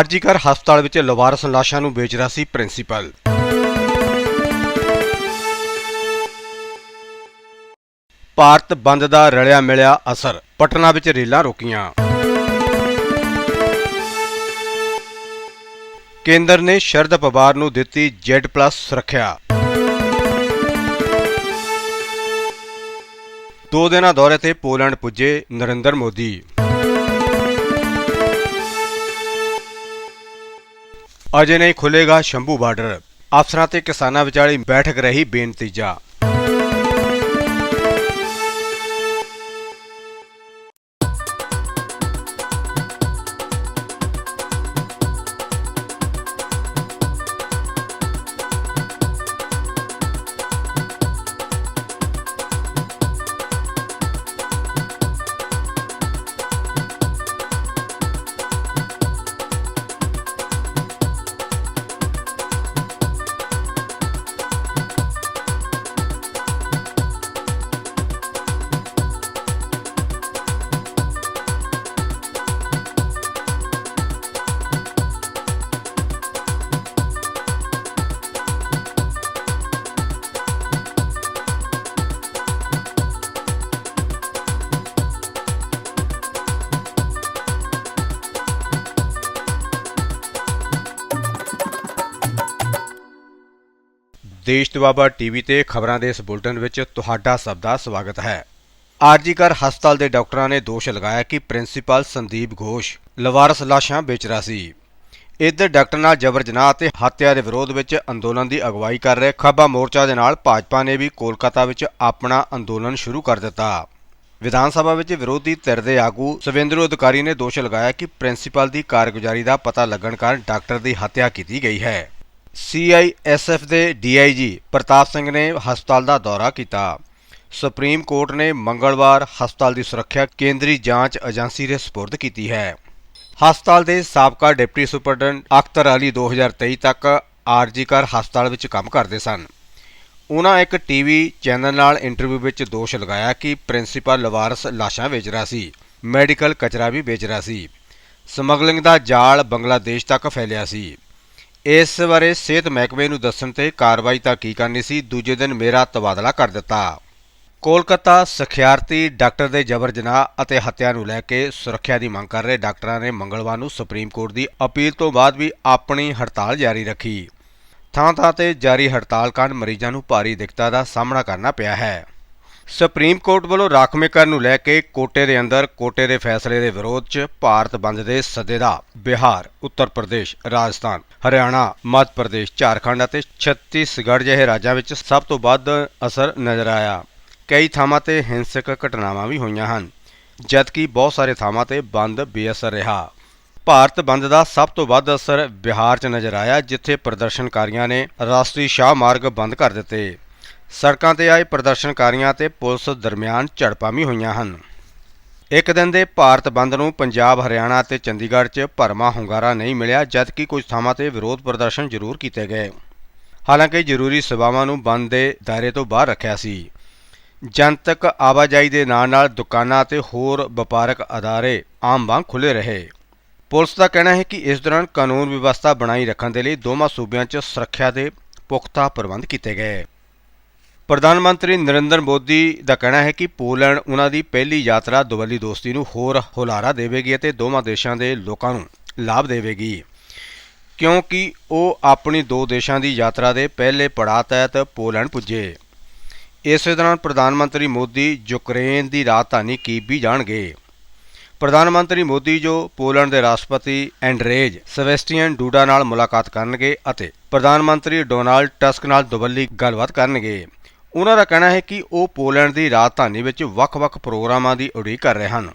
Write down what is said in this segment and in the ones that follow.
ਆਰਜੀਕਰ ਹਸਪਤਾਲ ਵਿੱਚ ਲਵਾਰਸ ਲਾਸ਼ਾਂ ਨੂੰ ਵੇਚ ਰਿਹਾ ਸੀ ਪ੍ਰਿੰਸੀਪਲ। ਭਾਰਤ ਬੰਦ ਦਾ ਰਲਿਆ ਮਿਲਿਆ ਅਸਰ, ਪਟਨਾ ਵਿੱਚ ਰੇਲਾਂ ਰੋਕੀਆਂ। ਕੇਂਦਰ ਨੇ ਸ਼ਰਦ ਪਵਾਰ ਨੂੰ ਦਿੱਤੀ Z+ ਸੁਰੱਖਿਆ। ਦੋ ਦਿਨਾਂ ਦੌਰੇ ਤੇ ਪੋਲੈਂਡ ਪੁੱਜੇ ਨਰਿੰਦਰ ਮੋਦੀ। ਅਜੇ ਨਹੀਂ ਖੁੱਲੇਗਾ ਸ਼ੰਭੂ ਬਾਰਡਰ। ਅਫਸਰਾਂ ਤੇ ਕਿਸਾਨਾਂ ਵਿਚਾਲੇ ਬੈਠਕ ਰਹੀ ਬੇਨਤੀਜਾ। ਦੇਸ਼ ਦੁਆਬਾ ਟੀਵੀ ਤੇ ਖਬਰਾਂ ਦੇ ਇਸ ਬੁਲਟਨ ਵਿੱਚ ਤੁਹਾਡਾ ਸਭ ਦਾ ਸਵਾਗਤ ਹੈ। ਆਰਜੀਕਰ ਹਸਪਤਾਲ ਦੇ ਡਾਕਟਰਾਂ ਨੇ ਦੋਸ਼ ਲਗਾਇਆ ਕਿ ਪ੍ਰਿੰਸੀਪਲ ਸੰਦੀਪ ਘੋਸ਼ ਲਵਾਰਸ ਲਾਸ਼ਾਂ ਵੇਚ ਰਿਹਾ ਸੀ। ਇੱਧਰ ਡਾਕਟਰ ਨਾਲ ਜਬਰ ਜਨਾਹ ਅਤੇ ਹੱਤਿਆ ਦੇ ਵਿਰੋਧ ਵਿੱਚ ਅੰਦੋਲਨ ਦੀ ਅਗਵਾਈ ਕਰ ਰਹੇ ਖੱਬਾ ਮੋਰਚਾ ਦੇ ਨਾਲ ਭਾਜਪਾ ਨੇ ਵੀ ਕੋਲਕਾਤਾ ਵਿੱਚ ਆਪਣਾ ਅੰਦੋਲਨ ਸ਼ੁਰੂ ਕਰ ਦਿੱਤਾ। ਵਿਧਾਨ ਸਭਾ ਵਿੱਚ ਵਿਰੋਧੀ ਧਿਰ ਦੇ ਆਗੂ ਸਵੇਂਦਰੂ ਅਧਿਕਾਰੀ ਨੇ ਦੋਸ਼ ਲਗਾਇਆ ਕਿ ਪ੍ਰਿੰਸੀਪਲ ਦੀ ਕਾਰਗੁਜ਼ਾਰੀ ਦਾ ਪਤਾ ਲੱਗਣ ਕਾਰਨ ਡਾਕਟਰ ਦੀ ਹੱਤਿਆ ਕੀਤੀ ਗਈ ਹੈ। ਸੀਆਈਐਸਐਫ ਦੇ ਡੀਆਈਜੀ ਪ੍ਰਤਾਪ ਸਿੰਘ ਨੇ ਹਸਪਤਾਲ ਦਾ ਦੌਰਾ ਕੀਤਾ। ਸੁਪਰੀਮ ਕੋਰਟ ਨੇ ਮੰਗਲਵਾਰ ਹਸਪਤਾਲ ਦੀ ਸੁਰੱਖਿਆ ਕੇਂਦਰੀ ਜਾਂਚ ਏਜੰਸੀ ਦੇ ਸਪੁਰਦ ਕੀਤੀ ਹੈ। ਹਸਪਤਾਲ ਦੇ ਸਾਬਕਾ ਡਿਪਟੀ ਸੁਪਰਡੈਂਟ ਅਖਤਰ ਅਲੀ 2023 ਤੱਕ ਆਰਜੀਕਰ ਹਸਪਤਾਲ ਵਿੱਚ ਕੰਮ ਕਰਦੇ ਸਨ। ਉਹਨਾਂ ਇੱਕ ਟੀਵੀ ਚੈਨਲ ਨਾਲ ਇੰਟਰਵਿਊ ਵਿੱਚ ਦੋਸ਼ ਲਗਾਇਆ ਕਿ ਪ੍ਰਿੰਸੀਪਲ ਲਵਾਰਸ ਲਾਸ਼ਾਂ ਵੇਚ ਰਿਹਾ ਸੀ, ਮੈਡੀਕਲ ਕਚਰਾ ਵੀ ਵੇਚ ਰਿਹਾ ਸੀ। ਸਮਗਲਿੰਗ ਦਾ ਜਾਲ ਬੰਗਲਾਦੇਸ਼ ਤੱਕ ਫੈਲਿਆ ਸੀ। ਇਸ ਬਾਰੇ ਸਿਹਤ ਮਹਿਕਮੇ ਨੂੰ ਦੱਸਣ ਤੇ ਕਾਰਵਾਈ ਤਾਂ ਕੀ ਕਰਨੀ ਸੀ, ਦੂਜੇ ਦਿਨ ਮੇਰਾ ਤਬਾਦਲਾ ਕਰ ਦਿੱਤਾ। ਕੋਲਕਾਤਾ ਸਖਿਆਰਤੀ ਡਾਕਟਰ ਦੇ ਜਬਰ ਜਨਾਹ ਅਤੇ ਹੱਤਿਆ ਨੂੰ ਲੈ ਕੇ ਸੁਰੱਖਿਆ ਦੀ ਮੰਗ ਕਰ ਰਹੇ ਡਾਕਟਰਾਂ ਨੇ ਮੰਗਲਵਾਰ ਨੂੰ ਸੁਪਰੀਮ ਕੋਰਟ ਦੀ ਅਪੀਲ ਤੋਂ ਬਾਅਦ ਵੀ ਆਪਣੀ ਹੜਤਾਲ ਜਾਰੀ ਰੱਖੀ। ਥਾਂ-ਥਾਂ ਤੇ ਜਾਰੀ ਹੜਤਾਲ ਕਾਰਨ ਮਰੀਜ਼ਾਂ ਨੂੰ ਭਾਰੀ ਦਿੱਕਤਾਂ ਦਾ ਸਾਹਮਣਾ ਕਰਨਾ ਪਿਆ ਹੈ। ਸੁਪਰੀਮ ਕੋਰਟ ਵੱਲੋਂ ਰਾਖਵੇਂਕਰਨ ਨੂੰ ਲੈ ਕੇ ਕੋਟੇ ਦੇ ਅੰਦਰ ਕੋਟੇ ਦੇ ਫੈਸਲੇ ਦੇ ਵਿਰੋਧ 'ਚ ਭਾਰਤ ਬੰਦ ਦੇ ਸੱਦੇ ਦਾ ਬਿਹਾਰ, ਉੱਤਰ ਪ੍ਰਦੇਸ਼, ਰਾਜਸਥਾਨ, ਹਰਿਆਣਾ, ਮੱਧ ਪ੍ਰਦੇਸ਼, ਝਾਰਖੰਡ ਅਤੇ ਛੱਤੀਸਗੜ੍ਹ ਜਿਹੇ ਰਾਜਾਂ ਵਿੱਚ ਸਭ ਤੋਂ ਵੱਧ ਅਸਰ ਨਜ਼ਰ ਆਇਆ। ਕਈ ਥਾਵਾਂ ਤੇ ਹਿੰਸਕ ਘਟਨਾਵਾਂ ਵੀ ਹੋਈਆਂ ਹਨ ਜਦਕਿ ਬਹੁਤ ਸਾਰੇ ਥਾਵਾਂ ਤੇ ਬੰਦ ਬੇਅਸਰ ਰਿਹਾ। ਭਾਰਤ ਬੰਦ ਦਾ ਸਭ ਤੋਂ ਵੱਧ ਅਸਰ ਬਿਹਾਰ 'ਚ ਨਜ਼ਰ ਆਇਆ ਜਿੱਥੇ ਪ੍ਰਦਰਸ਼ਨਕਾਰੀਆਂ ਨੇ ਰਾਸ਼ਟਰੀ ਸ਼ਾਹ ਮਾਰਗ ਬੰਦ ਕਰ ਦਿੱਤੇ। ਸੜਕਾਂ ਤੇ ਆਏ ਪ੍ਰਦਰਸ਼ਨਕਾਰੀਆਂ ਤੇ ਪੁਲਿਸ ਦਰਮਿਆਨ ਝੜਪਾਂ ਵੀ ਹੋਈਆਂ ਹਨ। ਇੱਕ ਦਿਨ ਦੇ ਭਾਰਤ ਬੰਦ ਨੂੰ ਪੰਜਾਬ, ਹਰਿਆਣਾ ਅਤੇ ਚੰਡੀਗੜ੍ਹ 'ਚ ਭਰਮਾ ਹੁੰਗਾਰਾ ਨਹੀਂ ਮਿਲਿਆ ਜਦਕਿ ਕੁਝ ਥਾਵਾਂ ਤੇ ਵਿਰੋਧ ਪ੍ਰਦਰਸ਼ਨ ਜ਼ਰੂਰ ਕੀਤੇ ਗਏ। ਹਾਲਾਂਕਿ ਜ਼ਰੂਰੀ ਸੇਵਾਵਾਂ ਨੂੰ ਬੰਦ ਦੇ ਦਾਇਰੇ ਤੋਂ ਬਾਹਰ ਰੱਖਿਆ ਸੀ। ਜਨਤਕ ਆਵਾਜਾਈ ਦੇ ਨਾਲ-ਨਾਲ ਦੁਕਾਨਾਂ ਅਤੇ ਹੋਰ ਵਪਾਰਕ ਅਦਾਰੇ ਆਮ ਵਾਂਗ ਖੁੱਲ੍ਹੇ ਰਹੇ। ਪੁਲਿਸ ਦਾ ਕਹਿਣਾ ਹੈ ਕਿ ਇਸ ਦੌਰਾਨ ਕਾਨੂੰਨ ਵਿਵਸਥਾ ਬਣਾਈ ਰੱਖਣ ਦੇ ਲਈ ਦੋਵਾਂ ਸੂਬਿਆਂ 'ਚ ਸੁਰੱਖਿਆ ਦੇ ਪੁਖਤਾ ਪ੍ਰਬੰਧ ਕੀਤੇ ਗਏ। ਪ੍ਰਧਾਨ ਮੰਤਰੀ ਨਰਿੰਦਰ ਮੋਦੀ ਦਾ ਕਹਿਣਾ ਹੈ ਕਿ ਪੋਲੈਂਡ ਉਹਨਾਂ ਦੀ ਪਹਿਲੀ ਯਾਤਰਾ ਦੁਵੱਲੀ ਦੋਸਤੀ ਨੂੰ ਹੋਰ ਹੁਲਾਰਾ ਦੇਵੇਗੀ ਅਤੇ ਦੋਵਾਂ ਦੇਸ਼ਾਂ ਦੇ ਲੋਕਾਂ ਨੂੰ ਲਾਭ ਦੇਵੇਗੀ। ਕਿਉਂਕਿ ਉਹ ਆਪਣੀ ਦੋ ਦੇਸ਼ਾਂ ਦੀ ਯਾਤਰਾ ਦੇ ਪਹਿਲੇ ਪੜਾਅ ਤਹਿਤ ਪੋਲੈਂਡ ਪੁੱਜੇ। ਇਸੇ ਦੌਰਾਨ ਪ੍ਰਧਾਨ ਮੰਤਰੀ ਮੋਦੀ ਯੂਕਰੇਨ ਦੀ ਰਾਜਧਾਨੀ ਕੀਵ ਵੀ ਜਾਣਗੇ। ਪ੍ਰਧਾਨ ਮੰਤਰੀ ਮੋਦੀ ਜੋ ਪੋਲੈਂਡ ਦੇ ਰਾਸ਼ਟਰਪਤੀ ਐਂਡਰੇਜ ਸਵੈਸਟੀਅਨ ਡੂਡਾ ਨਾਲ ਮੁਲਾਕਾਤ ਕਰਨਗੇ ਅਤੇ ਪ੍ਰਧਾਨ ਮੰਤਰੀ ਡੋਨਾਲਡ ਟਸਕ ਨਾਲ ਦੁਵੱਲੀ ਗੱਲਬਾਤ ਕਰਨਗੇ। ਉਹਨਾਂ ਦਾ ਕਹਿਣਾ ਹੈ ਕਿ ਉਹ ਪੋਲੈਂਡ ਦੀ ਰਾਜਧਾਨੀ ਵਿੱਚ ਵੱਖ-ਵੱਖ ਪ੍ਰੋਗਰਾਮਾਂ ਦੀ ਉਡੀਕ ਕਰ ਰਹੇ ਹਨ।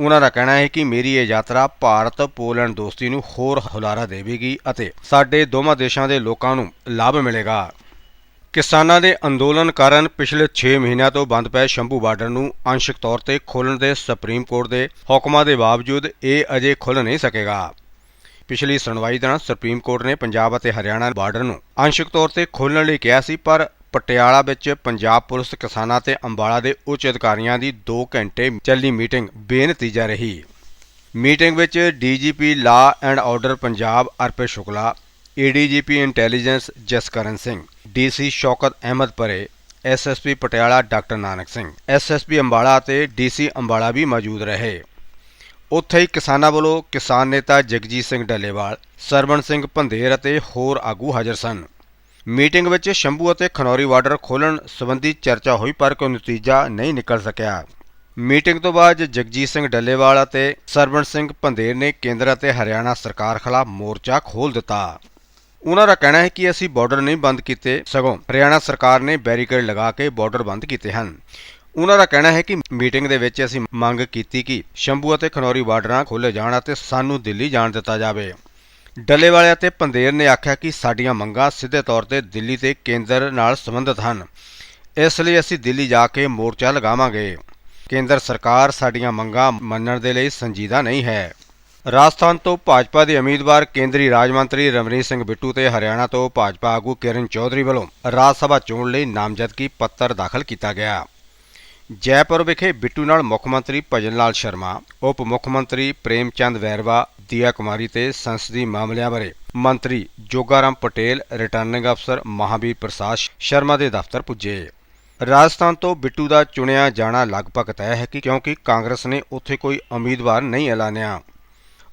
ਉਹਨਾਂ ਦਾ ਕਹਿਣਾ ਹੈ ਕਿ ਮੇਰੀ ਇਹ ਯਾਤਰਾ ਭਾਰਤ ਪੋਲੈਂਡ ਦੋਸਤੀ ਨੂੰ ਹੋਰ ਹੁਲਾਰਾ ਦੇਵੇਗੀ ਅਤੇ ਸਾਡੇ ਦੋਵਾਂ ਦੇਸ਼ਾਂ ਦੇ ਲੋਕਾਂ ਨੂੰ ਲਾਭ ਮਿਲੇਗਾ। ਕਿਸਾਨਾਂ ਦੇ ਅੰਦੋਲਨ ਕਾਰਨ ਪਿਛਲੇ 6 ਮਹੀਨਿਆਂ ਤੋਂ ਬੰਦ ਪਏ ਸ਼ੰਭੂ ਬਾਰਡਰ ਨੂੰ ਅੰਸ਼ਿਕ ਤੌਰ ਤੇ ਖੋਲ੍ਹਣ ਦੇ ਸੁਪਰੀਮ ਕੋਰਟ ਦੇ ਹੁਕਮਾਂ ਦੇ ਬਾਵਜੂਦ ਇਹ ਅਜੇ ਖੁੱਲ੍ਹ ਨਹੀਂ ਸਕੇਗਾ। ਪਿਛਲੀ ਸੁਣਵਾਈ ਦੌਰਾਨ ਸੁਪਰੀਮ ਕੋਰਟ ਨੇ ਪੰਜਾਬ ਅਤੇ ਹਰਿਆਣਾ ਬਾਰਡਰ ਨੂੰ ਅੰਸ਼ਿਕ ਤੌਰ ਤੇ ਖੋਲ੍ਹਣ ਲਈ ਕਿਹਾ ਸੀ, ਪਰ ਪਟਿਆਲਾ ਵਿੱਚ ਪੰਜਾਬ ਪੁਲਿਸ ਕਿਸਾਨਾਂ ਤੇ ਅੰਬਾਲਾ ਦੇ ਉੱਚ ਅਧਿਕਾਰੀਆਂ ਦੀ 2 ਘੰਟੇ ਚੱਲੀ ਮੀਟਿੰਗ ਬੇਨਤੀਜਾ ਰਹੀ। ਮੀਟਿੰਗ ਵਿੱਚ DGP law and order Punjab ਅਰਪੇ Shukla, ADGP intelligence Jaskaran Singh, DC Shaukat Ahmad Parray, SSP Patiala doctor Nanak Singh, SSP Ambala ਅਤੇ ਡੀਸੀ ਅੰਬਾਲਾ ਵੀ ਮੌਜੂਦ ਰਹੇ। ਉੱਥੇ ਹੀ ਕਿਸਾਨਾਂ ਵੱਲੋਂ ਕਿਸਾਨ ਨੇਤਾ ਜਗਜੀਤ ਸਿੰਘ ਡੱਲੇਵਾਲ, ਸਰਵਣ ਸਿੰਘ ਭੰਦੇਰ ਅਤੇ ਹੋਰ ਆਗੂ ਹਾਜ਼ਰ ਸਨ। ਮੀਟਿੰਗ ਵਿੱਚ ਸ਼ੰਭੂ ਅਤੇ ਖਨੌਰੀ ਬਾਰਡਰ ਖੋਲ੍ਹਣ ਸੰਬੰਧੀ ਚਰਚਾ ਹੋਈ, ਪਰ ਕੋਈ ਨਤੀਜਾ ਨਹੀਂ ਨਿਕਲ ਸਕਿਆ। ਮੀਟਿੰਗ ਤੋਂ ਬਾਅਦ ਜਗਜੀਤ ਸਿੰਘ ਡੱਲੇਵਾਲ ਅਤੇ ਸਰਵਣ ਸਿੰਘ ਭੰਦੇਰ ਨੇ ਕੇਂਦਰ ਅਤੇ ਹਰਿਆਣਾ ਸਰਕਾਰ ਖਿਲਾਫ ਮੋਰਚਾ ਖੋਲ੍ਹ ਦਿੱਤਾ। ਉਹਨਾਂ ਦਾ ਕਹਿਣਾ ਹੈ ਕਿ ਅਸੀਂ ਬਾਰਡਰ ਨਹੀਂ ਬੰਦ ਕੀਤੇ ਸਗੋਂ ਹਰਿਆਣਾ ਸਰਕਾਰ ਨੇ ਬੈਰੀਕੇਡ ਲਗਾ ਕੇ ਬਾਰਡਰ ਬੰਦ ਕੀਤੇ ਹਨ। ਉਹਨਾਂ ਦਾ ਕਹਿਣਾ ਹੈ ਕਿ ਮੀਟਿੰਗ ਦੇ ਵਿੱਚ ਅਸੀਂ ਮੰਗ ਕੀਤੀ ਕਿ ਸ਼ੰਭੂ ਅਤੇ ਖਨੌਰੀ ਬਾਰਡਰਾਂ ਖੋਲ੍ਹੇ ਜਾਣ ਅਤੇ ਸਾਨੂੰ ਦਿੱਲੀ ਜਾਣ ਦਿੱਤਾ ਜਾਵੇ। ਡੱਲੇਵਾਲੇ ਅਤੇ ਪੰਦੇਰ ਨੇ ਆਖਿਆ ਕਿ ਸਾਡੀਆਂ ਮੰਗਾਂ ਸਿੱਧੇ ਤੌਰ ਤੇ ਦਿੱਲੀ ਤੇ ਕੇਂਦਰ ਨਾਲ ਸੰਬੰਧਿਤ ਹਨ। ਇਸ ਲਈ ਅਸੀਂ ਦਿੱਲੀ ਜਾ ਕੇ ਮੋਰਚਾ ਲਗਾਵਾਂਗੇ। ਕੇਂਦਰ ਸਰਕਾਰ ਸਾਡੀਆਂ ਮੰਗਾਂ ਮੰਨਣ ਦੇ ਲਈ ਸੰਜੀਦਾ ਨਹੀਂ ਹੈ। ਰਾਜਸਥਾਨ ਤੋਂ ਭਾਜਪਾ ਦੇ ਉਮੀਦਵਾਰ ਕੇਂਦਰੀ ਰਾਜ ਮੰਤਰੀ ਰਮਨੀਤ ਸਿੰਘ ਬਿੱਟੂ ਤੇ ਹਰਿਆਣਾ ਤੋਂ ਭਾਜਪਾ ਆਗੂ ਕਿਰਨ ਚੌਧਰੀ ਵੱਲੋਂ ਰਾਜ ਸਭਾ ਚੋਣ ਲਈ ਨਾਮਜ਼ਦਗੀ ਪੱਤਰ ਦਾਖਲ ਕੀਤਾ ਗਿਆ। ਜੈਪੁਰ ਵਿਖੇ ਬਿੱਟੂ ਨਾਲ ਮੁੱਖ ਮੰਤਰੀ ਭਜਨ ਲਾਲ ਸ਼ਰਮਾ, ਉਪ ਮੁੱਖ ਮੰਤਰੀ ਪ੍ਰੇਮ ਚੰਦ ਵੈਰਵਾ ਦੀਆ ਕੁਮਾਰੀ ਤੇ ਸੰਸਦੀ ਮਾਮਲਿਆਂ ਬਾਰੇ ਮੰਤਰੀ ਜੋਗਾਰਾਮ ਪਟੇਲ ਰਿਟਰਨਿੰਗ ਅਫਸਰ ਮਹਾਬੀਰ ਪ੍ਰਸਾਦ ਸ਼ਰਮਾ ਦੇ ਦਫ਼ਤਰ ਪੁੱਜੇ। ਰਾਜਸਥਾਨ ਤੋਂ ਬਿੱਟੂ ਦਾ ਚੁਣਿਆ ਜਾਣਾ ਲਗਭਗ ਤੈਅ ਹੈ ਕਿ ਕਿਉਂਕਿ ਕਾਂਗਰਸ ਨੇ ਉੱਥੇ ਕੋਈ ਉਮੀਦਵਾਰ ਨਹੀਂ ਐਲਾਨਿਆ।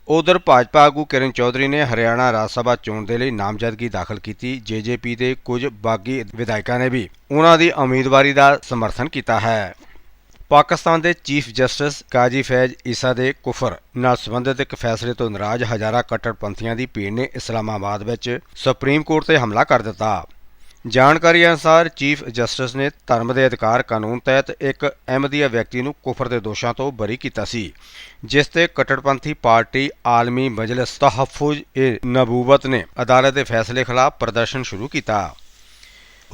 ਉਧਰ ਭਾਜਪਾ ਆਗੂ ਕਿਰਨ ਚੌਧਰੀ ਨੇ ਹਰਿਆਣਾ ਰਾਜ ਸਭਾ ਚੋਣ ਦੇ ਲਈ ਨਾਮਜ਼ਦਗੀ ਦਾਖਲ ਕੀਤੀ। ਜੇਜੇਪੀ ਦੇ ਕੁਝ ਬਾਗੀ ਵਿਧਾਇਕਾਂ ਨੇ ਵੀ ਉਹਨਾਂ ਦੀ ਉਮੀਦਵਾਰੀ ਦਾ ਸਮਰਥਨ ਕੀਤਾ ਹੈ। ਪਾਕਿਸਤਾਨ ਦੇ ਚੀਫ ਜਸਟਿਸ ਕਾਜੀ ਫੈਜ਼ ਈਸਾ ਦੇ ਕੁਫਰ ਨਾਲ ਸੰਬੰਧਿਤ ਇੱਕ ਫੈਸਲੇ ਤੋਂ ਨਾਰਾਜ਼ ਹਜ਼ਾਰਾਂ ਕੱਟੜਪੰਥੀਆਂ ਦੀ ਭੀੜ ਨੇ ਇਸਲਾਮਾਬਾਦ ਵਿੱਚ ਸੁਪਰੀਮ ਕੋਰਟ ਤੇ ਹਮਲਾ ਕਰ ਦਿੱਤਾ। ਜਾਣਕਾਰੀ ਅਨੁਸਾਰ ਚੀਫ ਜਸਟਿਸ ਨੇ ਧਰਮ ਦੇ ਅਧਿਕਾਰ ਕਾਨੂੰਨ ਤਹਿਤ ਇੱਕ ਅਹਿਮਦੀਆ ਵਿਅਕਤੀ ਨੂੰ ਕੁਫਰ ਦੇ ਦੋਸ਼ਾਂ ਤੋਂ ਬਰੀ ਕੀਤਾ ਸੀ, ਜਿਸ ਤੇ ਕੱਟੜਪੰਥੀ ਪਾਰਟੀ ਆਲਮੀ ਮਜਲਿਸ ਤਹਫੁਜ਼ ਏ ਨਬੂਵਤ ਨੇ ਅਦਾਲਤ ਦੇ ਫੈਸਲੇ ਖਿਲਾਫ ਪ੍ਰਦਰਸ਼ਨ ਸ਼ੁਰੂ ਕੀਤਾ।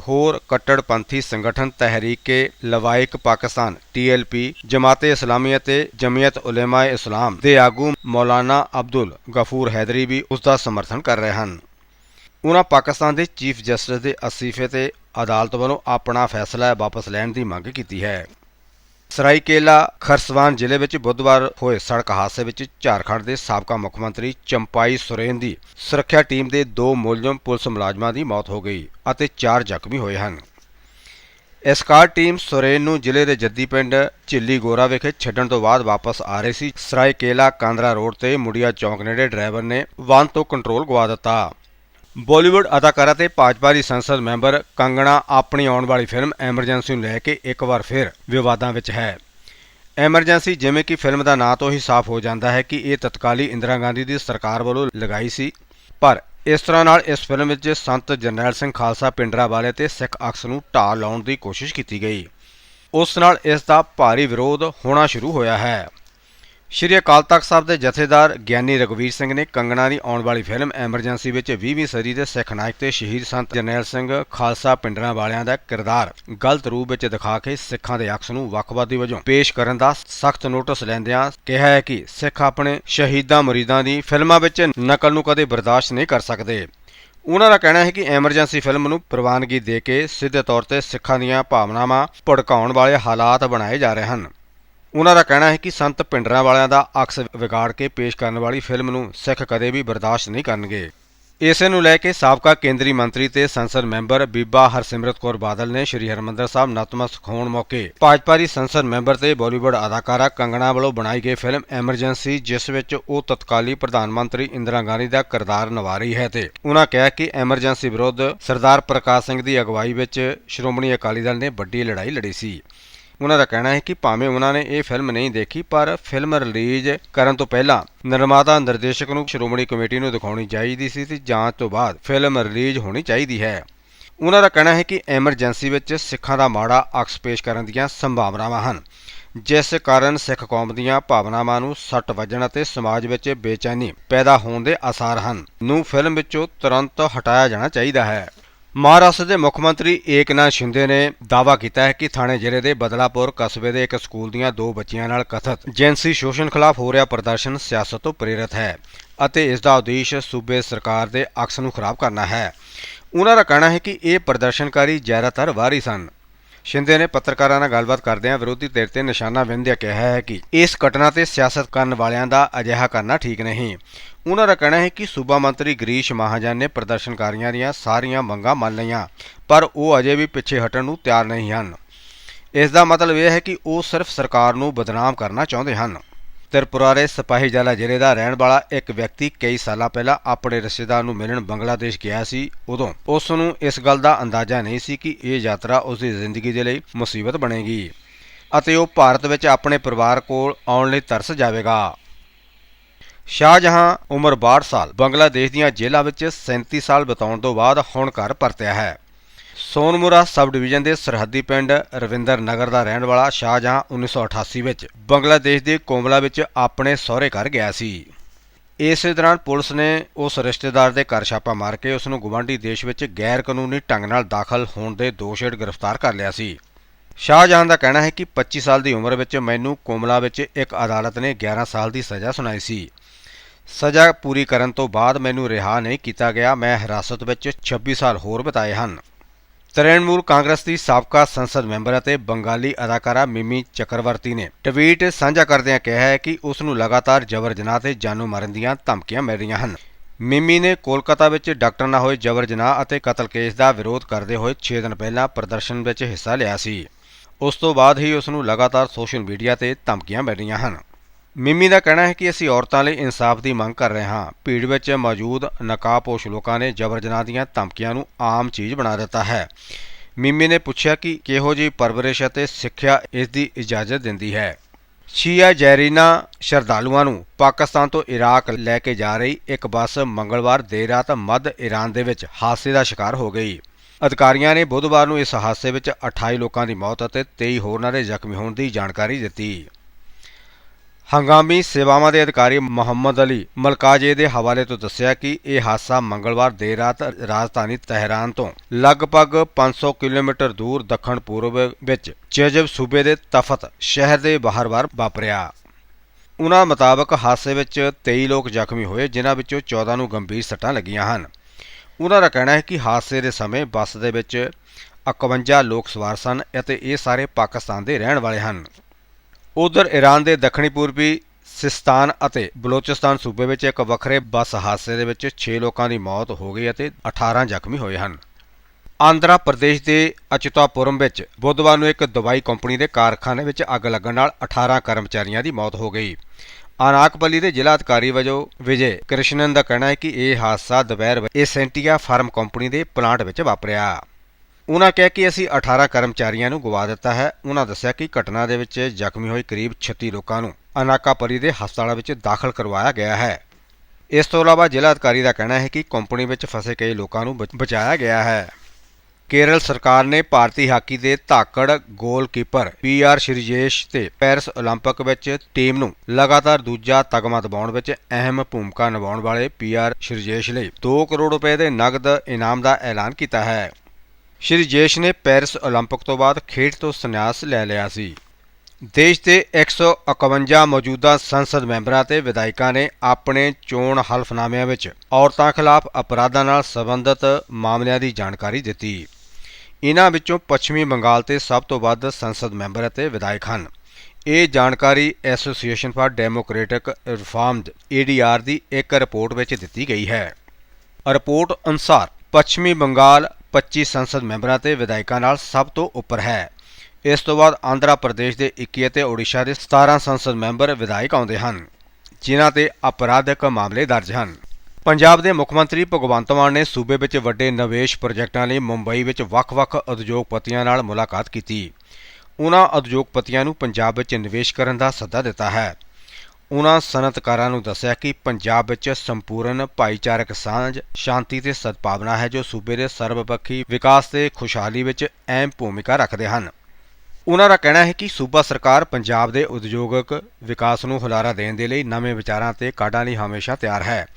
ਹੋਰ ਕੱਟੜਪੰਥੀ ਸੰਗਠਨ ਤਹਿਰੀਕੇ ਲਵਾਇਕ ਪਾਕਿਸਤਾਨ ਟੀਐਲਪੀ ਜਮਾਤੇ ਇਸਲਾਮੀ ਅਤੇ ਜਮੀਅਤ ਉਲੇਮਾ ਇਸਲਾਮ ਦੇ ਆਗੂ ਮੌਲਾਨਾ ਅਬਦੁਲ ਗਫੂਰ ਹੈਦਰੀ ਵੀ ਉਸ ਦਾ ਸਮਰਥਨ ਕਰ ਰਹੇ ਹਨ। ਉਨ੍ਹਾਂ ਪਾਕਿਸਤਾਨ ਦੇ ਚੀਫ ਜਸਟਿਸ ਦੇ ਅਸੀਫੇ ਤੇ ਅਦਾਲਤ ਵੱਲੋਂ ਆਪਣਾ ਫੈਸਲਾ ਵਾਪਸ ਲੈਣ ਦੀ ਮੰਗ ਕੀਤੀ ਹੈ। ਸਰਾਈਕੇਲਾ ਖਰਸਵਾਨ ਜ਼ਿਲ੍ਹੇ ਵਿੱਚ ਬੁੱਧਵਾਰ ਹੋਏ ਸੜਕ ਹਾਦਸੇ ਵਿੱਚ ਝਾਰਖੰਡ ਦੇ ਸਾਬਕਾ ਮੁੱਖ ਮੰਤਰੀ ਚੰਪਾਈ ਸੁਰੇਨ ਦੀ ਸੁਰੱਖਿਆ ਟੀਮ ਦੇ ਦੋ ਮੁਲਜ਼ਮ ਪੁਲਿਸ ਮੁਲਾਜ਼ਮਾਂ ਦੀ ਮੌਤ ਹੋ ਗਈ ਅਤੇ ਚਾਰ ਜ਼ਖਮੀ ਹੋਏ ਹਨ। ਐਸਕਾਰ ਟੀਮ ਸੁਰੇਨ ਨੂੰ ਜ਼ਿਲ੍ਹੇ ਦੇ ਜੱਦੀ ਪਿੰਡ ਝਿੱਲੀ ਗੋਰਾ ਵਿਖੇ ਛੱਡਣ ਤੋਂ ਬਾਅਦ ਵਾਪਸ ਆ ਰਹੀ ਸੀ। ਸਰਾਈਕੇਲਾ ਕਾਂਦਰਾ ਰੋਡ ਤੇ ਮੁੜੀਆ ਚੌਂਕ ਨੇੜੇ ਡਰਾਈਵਰ ਨੇ ਵਾਹਨ ਤੋਂ ਕੰਟਰੋਲ ਗਵਾ ਦਿੱਤਾ। ਬਾਲੀਵੁੱਡ ਅਦਾਕਾਰਾ ਤੇ ਭਾਜਪਾ ਦੀ ਸੰਸਦ ਮੈਂਬਰ ਕੰਗਣਾ ਆਪਣੀ ਆਉਣ ਵਾਲੀ ਫਿਲਮ ਐਮਰਜੈਂਸੀ ਨੂੰ ਲੈ ਕੇ ਇੱਕ ਵਾਰ ਫਿਰ ਵਿਵਾਦਾਂ ਵਿੱਚ ਹੈ। ਐਮਰਜੈਂਸੀ ਜਿਵੇਂ ਕਿ ਫਿਲਮ ਦਾ ਨਾਂ ਤੋਂ ਹੀ ਸਾਫ਼ ਹੋ ਜਾਂਦਾ ਹੈ ਕਿ ਇਹ ਤਤਕਾਲੀ ਇੰਦਰਾ ਗਾਂਧੀ ਦੀ ਸਰਕਾਰ ਵੱਲੋਂ ਲਗਾਈ ਸੀ। ਪਰ ਇਸ ਤਰ੍ਹਾਂ ਨਾਲ ਇਸ ਫਿਲਮ ਵਿੱਚ ਸੰਤ ਜਰਨੈਲ ਸਿੰਘ ਖਾਲਸਾ ਪਿੰਡਰਾ ਵਾਲੇ ਤੇ ਸਿੱਖ ਅਕਸ ਨੂੰ ਢਾਹ ਲਾਉਣ ਦੀ ਕੋਸ਼ਿਸ਼ ਕੀਤੀ ਗਈ। ਉਸ ਨਾਲ ਇਸ ਦਾ ਭਾਰੀ ਵਿਰੋਧ ਹੋਣਾ ਸ਼ੁਰੂ ਹੋਇਆ ਹੈ। ਸ਼੍ਰੀ ਅਕਾਲ ਤਖਤ ਸਾਹਿਬ ਦੇ ਜਥੇਦਾਰ ਗਿਆਨੀ ਰਗਵੀਰ ਸਿੰਘ ਨੇ ਕੰਗਣਾ ਦੀ ਆਉਣ ਵਾਲੀ ਫਿਲਮ ਐਮਰਜੈਂਸੀ ਵਿੱਚ 20ਵੀਂ ਸਦੀ ਦੇ ਸਿੱਖ ਨਾਇਕ ਤੇ ਸ਼ਹੀਦ ਸੰਤ ਜਰਨੈਲ ਸਿੰਘ ਖਾਲਸਾ ਪਿੰਡਰਾਂ ਵਾਲਿਆਂ ਦਾ ਕਿਰਦਾਰ ਗਲਤ ਰੂਪ ਵਿੱਚ ਦਿਖਾ ਕੇ ਸਿੱਖਾਂ ਦੇ ਅਕਸ ਨੂੰ ਵੱਖਵਾਦੀ ਵਜੋਂ ਪੇਸ਼ ਕਰਨ ਦਾ ਸਖਤ ਨੋਟਿਸ ਲੈਂਦਿਆਂ ਕਿਹਾ ਹੈ ਕਿ ਸਿੱਖ ਆਪਣੇ ਸ਼ਹੀਦਾਂ ਮਰੀਦਾਂ ਦੀ ਫਿਲਮਾਂ ਵਿੱਚ ਨਕਲ ਨੂੰ ਕਦੇ ਬਰਦਾਸ਼ਤ ਨਹੀਂ ਕਰ ਸਕਦੇ। ਉਹਨਾਂ ਦਾ ਕਹਿਣਾ ਹੈ ਕਿ ਐਮਰਜੈਂਸੀ ਫਿਲਮ ਨੂੰ ਪ੍ਰਵਾਨਗੀ ਦੇ ਕੇ ਸਿੱਧੇ ਤੌਰ ਤੇ ਸਿੱਖਾਂ ਦੀਆਂ ਭਾਵਨਾਵਾਂ ਭੜਕਾਉਣ ਵਾਲੇ ਹਾਲਾਤ ਬਣਾਏ ਜਾ ਰਹੇ ਹਨ। ਉਹਨਾਂ ਦਾ ਕਹਿਣਾ ਹੈ ਕਿ ਸੰਤ ਪਿੰਡਰਾਂ ਵਾਲਿਆਂ ਦਾ ਅਕਸ ਵਿਗਾੜ ਕੇ ਪੇਸ਼ ਕਰਨ ਵਾਲੀ ਫਿਲਮ ਨੂੰ ਸਿੱਖ ਕਦੇ ਵੀ ਬਰਦਾਸ਼ਤ ਨਹੀਂ ਕਰਨਗੇ। ਇਸੇ ਨੂੰ ਲੈ ਕੇ ਸਾਬਕਾ ਕੇਂਦਰੀ ਮੰਤਰੀ ਤੇ ਸੰਸਦ ਮੈਂਬਰ ਬੀਬਾ ਹਰਸਿਮਰਤ ਕੌਰ ਬਾਦਲ ਨੇ ਸ਼੍ਰੀ ਹਰਮੰਦਰ ਸਾਹਿਬ ਨਤਮਸਤਕ ਹੋਣ ਮੌਕੇ ਭਾਜਪਾ ਦੀ ਸੰਸਦ ਮੈਂਬਰ ਤੇ ਬਾਲੀਵੁੱਡ ਅਦਾਕਾਰਾ ਕੰਗਣਾ ਵੱਲੋਂ ਬਣਾਈ ਗਈ ਫਿਲਮ ਐਮਰਜੈਂਸੀ, ਜਿਸ ਵਿੱਚ ਉਹ ਤਤਕਾਲੀ ਪ੍ਰਧਾਨ ਮੰਤਰੀ ਇੰਦਰਾ ਗਾਂਧੀ ਦਾ ਕਿਰਦਾਰ ਨਿਭਾ ਰਹੀ ਹੈ ਤੇ ਉਹਨਾਂ ਕਿਹਾ ਕਿ ਐਮਰਜੈਂਸੀ ਵਿਰੁੱਧ ਸਰਦਾਰ ਪ੍ਰਕਾਸ਼ ਸਿੰਘ ਦੀ ਅਗਵਾਈ ਵਿੱਚ ਸ਼੍ਰੋਮਣੀ ਅਕਾਲੀ ਦਲ ਨੇ ਵੱਡੀ ਲੜਾਈ ਲੜੀ ਸੀ। ਉਹਨਾਂ ਦਾ ਕਹਿਣਾ ਹੈ ਕਿ ਭਾਵੇਂ ਉਹਨਾਂ ਨੇ ਇਹ ਫਿਲਮ ਨਹੀਂ ਦੇਖੀ, ਪਰ ਫਿਲਮ ਰਿਲੀਜ਼ ਕਰਨ ਤੋਂ ਪਹਿਲਾਂ ਨਿਰਮਾਤਾ, ਨਿਰਦੇਸ਼ਕ ਨੂੰ ਸ਼੍ਰੋਮਣੀ ਕਮੇਟੀ ਨੂੰ ਦਿਖਾਉਣੀ ਚਾਹੀਦੀ ਸੀ ਤੇ ਜਾਂਚ ਤੋਂ ਬਾਅਦ ਫਿਲਮ ਰਿਲੀਜ਼ ਹੋਣੀ ਚਾਹੀਦੀ ਹੈ। ਉਹਨਾਂ ਦਾ ਕਹਿਣਾ ਹੈ ਕਿ ਐਮਰਜੈਂਸੀ ਵਿੱਚ ਸਿੱਖਾਂ ਦਾ ਮਾੜਾ ਅਕਸ ਪੇਸ਼ ਕਰਨ ਦੀਆਂ ਸੰਭਾਵਨਾਵਾਂ ਹਨ, ਜਿਸ ਕਾਰਨ ਸਿੱਖ ਕੌਮ ਦੀਆਂ ਭਾਵਨਾਵਾਂ ਨੂੰ ਸੱਟ ਵੱਜਣ ਅਤੇ ਸਮਾਜ ਵਿੱਚ ਬੇਚੈਨੀ ਪੈਦਾ ਹੋਣ ਦੇ ਆਸਾਰ ਹਨ। ਨੂੰ ਫਿਲਮ ਵਿੱਚੋਂ ਤੁਰੰਤ ਹਟਾਇਆ ਜਾਣਾ ਚਾਹੀਦਾ ਹੈ। ਮਹਾਰਾਸ਼ਟਰ ਦੇ ਮੁੱਖ ਮੰਤਰੀ ਏਕਨਾਥ ਸ਼ਿੰਦੇ ਨੇ ਦਾਅਵਾ ਕੀਤਾ ਹੈ ਕਿ ਥਾਣੇ ਜ਼ਿਲ੍ਹੇ ਦੇ ਬਦਲਾਪੁਰ ਕਸਬੇ ਦੇ ਇੱਕ ਸਕੂਲ ਦੀਆਂ ਦੋ ਬੱਚੀਆਂ ਨਾਲ ਕਥਿਤ ਜਿਨਸੀ ਸ਼ੋਸ਼ਣ ਖਿਲਾਫ ਹੋ ਰਿਹਾ ਪ੍ਰਦਰਸ਼ਨ ਸਿਆਸਤ ਤੋਂ ਪ੍ਰੇਰਿਤ ਹੈ ਅਤੇ ਇਸ ਦਾ ਉਦੇਸ਼ ਸੂਬੇ ਸਰਕਾਰ ਦੇ ਅਕਸ ਨੂੰ ਖਰਾਬ ਕਰਨਾ ਹੈ। ਉਹਨਾਂ ਦਾ ਕਹਿਣਾ ਹੈ ਕਿ ਇਹ ਪ੍ਰਦਰਸ਼ਨਕਾਰੀ ਜ਼ਿਆਦਾਤਰ ਬਾਹਰੀ ਸਨ ਸ਼ਿੰਦੇ ਨੇ ਪੱਤਰਕਾਰਾਂ ਨਾਲ ਗੱਲਬਾਤ ਕਰਦਿਆਂ ਵਿਰੋਧੀ ਧਿਰ ਤੇ ਨਿਸ਼ਾਨਾ ਵਿੰਦਿਆ ਕਿਹਾ ਹੈ ਕਿ ਇਸ ਘਟਨਾ ਤੇ ਸਿਆਸਤ ਕਰਨ ਵਾਲਿਆਂ ਦਾ ਅਜਿਹਾ ਕਰਨਾ ਠੀਕ ਨਹੀਂ। ਉਹਨਾਂ ਦਾ ਕਹਿਣਾ ਹੈ ਕਿ ਸੂਬਾ ਮੰਤਰੀ ਗਰੀਸ਼ ਮਹਾਜਨ ਨੇ ਪ੍ਰਦਰਸ਼ਨਕਾਰੀਆਂ ਦੀਆਂ ਸਾਰੀਆਂ ਮੰਗਾਂ ਮੰਨ ਲਈਆਂ, ਪਰ ਉਹ ਅਜੇ ਵੀ ਪਿੱਛੇ ਹਟਣ ਨੂੰ ਤਿਆਰ ਨਹੀਂ ਹਨ। ਇਸ ਦਾ ਮਤਲਬ ਇਹ ਹੈ ਕਿ ਉਹ ਸਿਰਫ ਸਰਕਾਰ ਨੂੰ ਬਦਨਾਮ ਕਰਨਾ ਚਾਹੁੰਦੇ ਹਨ। ਤ੍ਰਿਪੁਰਾ ਦੇ ਸਿਪਾਹੀ ਜ਼ਿਲ੍ਹੇ ਦਾ ਰਹਿਣ ਵਾਲਾ ਇੱਕ ਵਿਅਕਤੀ ਕਈ ਸਾਲਾਂ ਪਹਿਲਾਂ ਆਪਣੇ ਰਿਸ਼ਤੇਦਾਰ ਨੂੰ ਮਿਲਣ ਬੰਗਲਾਦੇਸ਼ ਗਿਆ ਸੀ, ਉਦੋਂ ਉਸ ਨੂੰ ਇਸ ਗੱਲ ਦਾ ਅੰਦਾਜ਼ਾ ਨਹੀਂ ਸੀ ਕਿ ਇਹ ਯਾਤਰਾ ਉਸ ਦੀ ਜ਼ਿੰਦਗੀ ਦੇ ਲਈ ਮੁਸੀਬਤ ਬਣੇਗੀ ਅਤੇ ਉਹ ਭਾਰਤ ਵਿੱਚ ਆਪਣੇ ਪਰਿਵਾਰ ਕੋਲ ਆਉਣ ਲਈ ਤਰਸ ਜਾਵੇਗਾ। ਸ਼ਾਹਜਹਾਂ ਉਮਰ 62 ਸਾਲ, ਬੰਗਲਾਦੇਸ਼ ਦੀਆਂ ਜੇਲ੍ਹਾਂ ਵਿੱਚ 37 ਸਾਲ ਬਿਤਾਉਣ ਤੋਂ ਬਾਅਦ ਹੁਣ ਘਰ ਪਰਤਿਆ ਹੈ। ਸੋਨਮੁਰਾ ਸਬ ਡਿਵੀਜ਼ਨ ਦੇ ਸਰਹੱਦੀ ਪਿੰਡ ਰਵਿੰਦਰ ਨਗਰ ਦਾ ਰਹਿਣ ਵਾਲਾ ਸ਼ਾਹਜਹਾਂ 1988 ਵਿੱਚ ਬੰਗਲਾਦੇਸ਼ ਦੇ ਕੋਮਲਾ ਵਿੱਚ ਆਪਣੇ ਸਹੁਰੇ ਘਰ ਗਿਆ ਸੀ। ਇਸੇ ਦੌਰਾਨ ਪੁਲਿਸ ਨੇ ਉਸ ਰਿਸ਼ਤੇਦਾਰ ਦੇ ਘਰ ਛਾਪਾ ਮਾਰ ਕੇ ਉਸ ਨੂੰ ਗਵਾਂਢੀ ਦੇਸ਼ ਵਿੱਚ ਗੈਰ ਕਾਨੂੰਨੀ ਢੰਗ ਨਾਲ ਦਾਖਲ ਹੋਣ ਦੇ ਦੋਸ਼ ਹੇਠ ਗ੍ਰਿਫਤਾਰ ਕਰ ਲਿਆ ਸੀ। ਸ਼ਾਹਜਹਾਂ ਦਾ ਕਹਿਣਾ ਹੈ ਕਿ 25 ਸਾਲ ਦੀ ਉਮਰ ਵਿੱਚ ਮੈਨੂੰ ਕੋਮਲਾ ਵਿੱਚ ਇੱਕ ਅਦਾਲਤ ਨੇ 11 ਸਾਲ ਦੀ ਸਜ਼ਾ ਸੁਣਾਈ ਸੀ। ਸਜ਼ਾ ਪੂਰੀ ਕਰਨ ਤੋਂ ਬਾਅਦ ਮੈਨੂੰ ਰਿਹਾ ਨਹੀਂ ਕੀਤਾ ਗਿਆ, ਮੈਂ ਹਿਰਾਸਤ ਵਿੱਚ 26 ਸਾਲ ਹੋਰ ਬਿਤਾਏ ਹਨ। ਤ੍ਰਿਣਮੂਲ ਕਾਂਗਰਸ ਦੀ ਸਾਬਕਾ ਸੰਸਦ ਮੈਂਬਰ ਅਤੇ ਬੰਗਾਲੀ ਅਦਾਕਾਰਾ ਮਿਮੀ ਚੱਕਰਵਰਤੀ ਨੇ ਟਵੀਟ ਸਾਂਝਾ ਕਰਦਿਆਂ ਕਿਹਾ ਹੈ ਕਿ ਉਸ ਨੂੰ ਲਗਾਤਾਰ ਜਬਰ ਜਨਾਹ ਤੇ ਜਾਨੋਂ ਮਾਰਨ ਦੀਆਂ ਧਮਕੀਆਂ ਮਿਲ ਰਹੀਆਂ ਹਨ। ਮਿਮੀ ਨੇ ਕੋਲਕਾਤਾ ਵਿੱਚ ਡਾਕਟਰ ਨਾ ਹੋਏ ਜਬਰ ਜਨਾਹ ਅਤੇ ਕਤਲ ਕੇਸ ਦਾ ਵਿਰੋਧ ਕਰਦੇ ਹੋਏ 6 ਦਿਨ ਪਹਿਲਾਂ ਪ੍ਰਦਰਸ਼ਨ ਵਿੱਚ ਹਿੱਸਾ ਲਿਆ ਸੀ। ਉਸ ਤੋਂ ਬਾਅਦ ਹੀ ਉਸ ਨੂੰ ਲਗਾਤਾਰ ਸੋਸ਼ਲ ਮੀਡੀਆ ਤੇ ਧਮਕੀਆਂ ਮਿਲ ਰਹੀਆਂ ਹਨ। ਮਿਮੀ ਦਾ ਕਹਿਣਾ ਹੈ ਕਿ ਅਸੀਂ ਔਰਤਾਂ ਲਈ ਇਨਸਾਫ ਦੀ ਮੰਗ ਕਰ ਰਹੇ ਹਾਂ। ਭੀੜ ਵਿੱਚ ਮੌਜੂਦ ਨਕਾਬਪੋਸ਼ ਲੋਕਾਂ ਨੇ ਜਬਰ ਜਨਾਹ ਦੀਆਂ ਧਮਕੀਆਂ ਨੂੰ ਆਮ ਚੀਜ਼ ਬਣਾ ਦਿੱਤਾ ਹੈ। ਮਿਮੀ ਨੇ ਪੁੱਛਿਆ ਕਿ ਕਿਹੋ ਜਿਹੀ ਪਰਵਰਿਸ਼ ਅਤੇ ਸਿੱਖਿਆ ਇਸ ਦੀ ਇਜਾਜ਼ਤ ਦਿੰਦੀ ਹੈ। ਸ਼ੀਆ ਜੈਰੀਨਾ ਸ਼ਰਧਾਲੂਆਂ ਨੂੰ ਪਾਕਿਸਤਾਨ ਤੋਂ ਇਰਾਕ ਲੈ ਕੇ ਜਾ ਰਹੀ ਇੱਕ ਬੱਸ ਮੰਗਲਵਾਰ ਦੇਰ ਰਾਤ ਮੱਧ ਈਰਾਨ ਦੇ ਵਿੱਚ ਹਾਦਸੇ ਦਾ ਸ਼ਿਕਾਰ ਹੋ ਗਈ। ਅਧਿਕਾਰੀਆਂ ਨੇ ਬੁੱਧਵਾਰ ਨੂੰ ਇਸ ਹਾਦਸੇ ਵਿੱਚ 28 ਲੋਕਾਂ ਦੀ ਮੌਤ ਅਤੇ 23 ਹੋਰਨਾਂ ਦੇ ਜ਼ਖਮੀ ਹੋਣ ਦੀ ਜਾਣਕਾਰੀ ਦਿੱਤੀ। ਹੰਗਾਮੀ ਸੇਵਾਵਾਂ ਦੇ ਅਧਿਕਾਰੀ ਮੁਹੰਮਦ ਅਲੀ ਮਲਕਾਜੇ ਦੇ ਹਵਾਲੇ ਤੋਂ ਦੱਸਿਆ ਕਿ ਇਹ ਹਾਦਸਾ ਮੰਗਲਵਾਰ ਦੇਰ ਰਾਤ ਰਾਜਧਾਨੀ ਤਹਿਰਾਨ ਤੋਂ ਲਗਭਗ 500 ਕਿਲੋਮੀਟਰ ਦੂਰ ਦੱਖਣ ਪੂਰਬ ਵਿੱਚ ਚੇਜਬ ਸੂਬੇ ਦੇ ਤਫਤ ਸ਼ਹਿਰ ਦੇ ਬਾਹਰ-ਬਾਹਰ ਵਾਪਰਿਆ। ਉਨ੍ਹਾਂ ਮੁਤਾਬਕ ਹਾਦਸੇ ਵਿੱਚ 23 ਲੋਕ ਜ਼ਖਮੀ ਹੋਏ, ਜਿਨ੍ਹਾਂ ਵਿੱਚੋਂ 14 ਨੂੰ ਗੰਭੀਰ ਸੱਟਾਂ ਲੱਗੀਆਂ ਹਨ। ਉਨ੍ਹਾਂ ਦਾ ਕਹਿਣਾ ਹੈ ਕਿ ਹਾਦਸੇ ਦੇ ਸਮੇਂ ਬੱਸ ਦੇ ਵਿੱਚ 51 ਲੋਕ ਸਵਾਰ ਸਨ ਅਤੇ ਇਹ ਸਾਰੇ ਪਾਕਿਸਤਾਨ ਦੇ ਰਹਿਣ ਵਾਲੇ ਹਨ। ਉਧਰ ਈਰਾਨ ਦੇ ਦੱਖਣੀ ਪੂਰਬੀ ਸਿਸਤਾਨ ਅਤੇ ਬਲੋਚਿਸਤਾਨ ਸੂਬੇ ਵਿੱਚ ਇੱਕ ਵੱਖਰੇ ਬੱਸ ਹਾਦਸੇ ਦੇ ਵਿੱਚ 6 ਲੋਕਾਂ ਦੀ ਮੌਤ ਹੋ ਗਈ ਅਤੇ 18 ਜ਼ਖਮੀ ਹੋਏ ਹਨ। ਆਂਧਰਾ ਪ੍ਰਦੇਸ਼ ਦੇ ਅਚਿਤਾਪੁਰਮ ਵਿੱਚ ਬੁੱਧਵਾਰ ਨੂੰ ਇੱਕ ਦਵਾਈ ਕੰਪਨੀ ਦੇ ਕਾਰਖਾਨੇ ਵਿੱਚ ਅੱਗ ਲੱਗਣ ਨਾਲ 18 ਕਰਮਚਾਰੀਆਂ ਦੀ ਮੌਤ ਹੋ ਗਈ। ਅਨਾਕਪਲੀ ਦੇ ਜ਼ਿਲ੍ਹਾ ਅਧਿਕਾਰੀ ਵਜੋਂ ਵਿਜੇ ਕ੍ਰਿਸ਼ਨਨ ਦਾ ਕਹਿਣਾ ਹੈ ਕਿ ਇਹ ਹਾਦਸਾ ਦੁਪਹਿਰ ਏਸੈਂਟੀਆ ਫਾਰਮ ਕੰਪਨੀ ਦੇ ਪਲਾਂਟ ਵਿੱਚ ਵਾਪਰਿਆ। ਉਨ੍ਹਾਂ ਕਿਹਾ ਕਿ ਅਸੀਂ 18 ਕਰਮਚਾਰੀਆਂ ਨੂੰ ਗਵਾ ਦਿੱਤਾ ਹੈ ਉਨ੍ਹਾਂ ਦੱਸਿਆ ਕਿ ਘਟਨਾ ਦੇ ਵਿੱਚ ਜ਼ਖਮੀ ਹੋਏ ਕਰੀਬ 36 ਲੋਕਾਂ ਨੂੰ ਅਨਾਕਾਪਲੀ ਦੇ ਹਸਪਤਾਲਾਂ ਵਿੱਚ ਦਾਖਲ ਕਰਵਾਇਆ ਗਿਆ ਹੈ ਇਸ ਤੋਂ ਇਲਾਵਾ ਜ਼ਿਲ੍ਹਾ ਅਧਿਕਾਰੀ ਦਾ ਕਹਿਣਾ ਹੈ ਕਿ ਕੰਪਨੀ ਵਿੱਚ ਫਸੇ ਕਈ ਲੋਕਾਂ ਨੂੰ ਬਚ- ਬਚਾਇਆ ਗਿਆ ਹੈ ਕੇਰਲ ਸਰਕਾਰ ਨੇ ਭਾਰਤੀ ਹਾਕੀ ਦੇ ਧਾਕੜ ਗੋਲਕੀਪਰ ਪੀਆਰ ਸ਼੍ਰੀਜੇਸ਼ ਤੇ ਪੈਰਿਸ 올림픽 ਵਿੱਚ ਟੀਮ ਨੂੰ ਲਗਾਤਾਰ ਦੂਜਾ ਤਗਮਾ ਦਿਵਾਉਣ ਵਿੱਚ ਅਹਿਮ ਭੂਮਿਕਾ ਨਿਭਾਉਣ ਵਾਲੇ ਪੀਆਰ ਸ਼੍ਰੀਜੇਸ਼ ਲਈ 2 ਕਰੋੜ ਰੁਪਏ ਦੇ ਨਗਦ ਇਨਾਮ ਦਾ ਐਲਾਨ ਕੀਤਾ ਹੈ ਸ਼੍ਰੀ ਜੇਸ਼ ਨੇ ਪੈਰਿਸ 올림픽 ਤੋਂ ਬਾਅਦ ਖੇਡ ਤੋਂ ਸੰਨਿਆਸ ਲੈ ਲਿਆ ਸੀ ਦੇਸ਼ ਦੇ 151 ਮੌਜੂਦਾ ਸੰਸਦ ਮੈਂਬਰਾਂ ਤੇ ਵਿਧਾਇਕਾਂ ਨੇ ਆਪਣੇ ਚੋਣ ਹਲਫਨਾਮਿਆਂ ਵਿੱਚ ਔਰਤਾਂ ਖਿਲਾਫ ਅਪਰਾਧਾਂ ਨਾਲ ਸੰਬੰਧਿਤ ਮਾਮਲਿਆਂ ਦੀ ਜਾਣਕਾਰੀ ਦਿੱਤੀ ਇਨ੍ਹਾਂ ਵਿੱਚੋਂ ਪੱਛਮੀ ਬੰਗਾਲ ਤੇ ਸਭ ਤੋਂ ਵੱਧ ਸੰਸਦ ਮੈਂਬਰ ਅਤੇ ਵਿਧਾਇਕ ਹਨ ਇਹ ਜਾਣਕਾਰੀ association for democratic reformed ADR ਦੀ ਇੱਕ ਰਿਪੋਰਟ ਵਿੱਚ ਦਿੱਤੀ ਗਈ ਹੈ ਰਿਪੋਰਟ ਅਨੁਸਾਰ ਪੱਛਮੀ ਬੰਗਾਲ 25 ਸੰਸਦ ਮੈਂਬਰਾਂ ਤੇ ਵਿਧਾਇਕਾਂ ਨਾਲ ਸਭ ਤੋਂ ਉੱਪਰ ਹੈ। ਇਸ ਤੋਂ ਬਾਅਦ ਆਂਧਰਾ ਪ੍ਰਦੇਸ਼ ਦੇ 21 ਅਤੇ ਓਡੀਸ਼ਾ ਦੇ 17 ਸੰਸਦ ਮੈਂਬਰ ਵਿਧਾਇਕ ਆਉਂਦੇ ਹਨ, ਜਿਨ੍ਹਾਂ ਤੇ ਅਪਰਾਧਕ ਮਾਮਲੇ ਦਰਜ ਹਨ। ਪੰਜਾਬ ਦੇ ਮੁੱਖ ਮੰਤਰੀ ਭਗਵੰਤ ਮਾਨ ਨੇ ਸੂਬੇ ਵਿੱਚ ਵੱਡੇ ਨਿਵੇਸ਼ ਪ੍ਰੋਜੈਕਟਾਂ ਲਈ ਮੁੰਬਈ ਵਿੱਚ ਵੱਖ-ਵੱਖ ਉਦਯੋਗਪਤੀਆਂ ਨਾਲ ਮੁਲਾਕਾਤ ਕੀਤੀ। ਉਹਨਾਂ ਉਦਯੋਗਪਤੀਆਂ ਨੂੰ ਪੰਜਾਬ ਵਿੱਚ ਨਿਵੇਸ਼ ਕਰਨ ਦਾ ਸੱਦਾ ਦਿੱਤਾ ਹੈ। ਉਨ੍ਹਾਂ ਸਨਅਤਕਾਰਾਂ ਨੂੰ ਦੱਸਿਆ ਕਿ ਪੰਜਾਬ ਵਿੱਚ ਸੰਪੂਰਨ ਭਾਈਚਾਰਕ ਸਾਂਝ, ਸ਼ਾਂਤੀ ਤੇ ਸਦਭਾਵਨਾ ਹੈ ਜੋ ਸੂਬੇ ਦੇ ਸਰਬਪੱਖੀ ਵਿਕਾਸ ਤੇ ਖੁਸ਼ਹਾਲੀ ਵਿੱਚ ਅਹਿਮ ਭੂਮਿਕਾ ਰੱਖਦੇ ਹਨ। ਉਨ੍ਹਾਂ ਦਾ ਕਹਿਣਾ ਹੈ ਕਿ ਸੂਬਾ ਸਰਕਾਰ ਪੰਜਾਬ ਦੇ ਉਦਯੋਗਿਕ ਵਿਕਾਸ ਨੂੰ ਹੁਲਾਰਾ ਦੇਣ ਦੇ ਲਈ ਨਵੇਂ ਵਿਚਾਰਾਂ ਤੇ ਕਾਢਾਂ ਲਈ ਹਮੇਸ਼ਾ ਤਿਆਰ ਹੈ।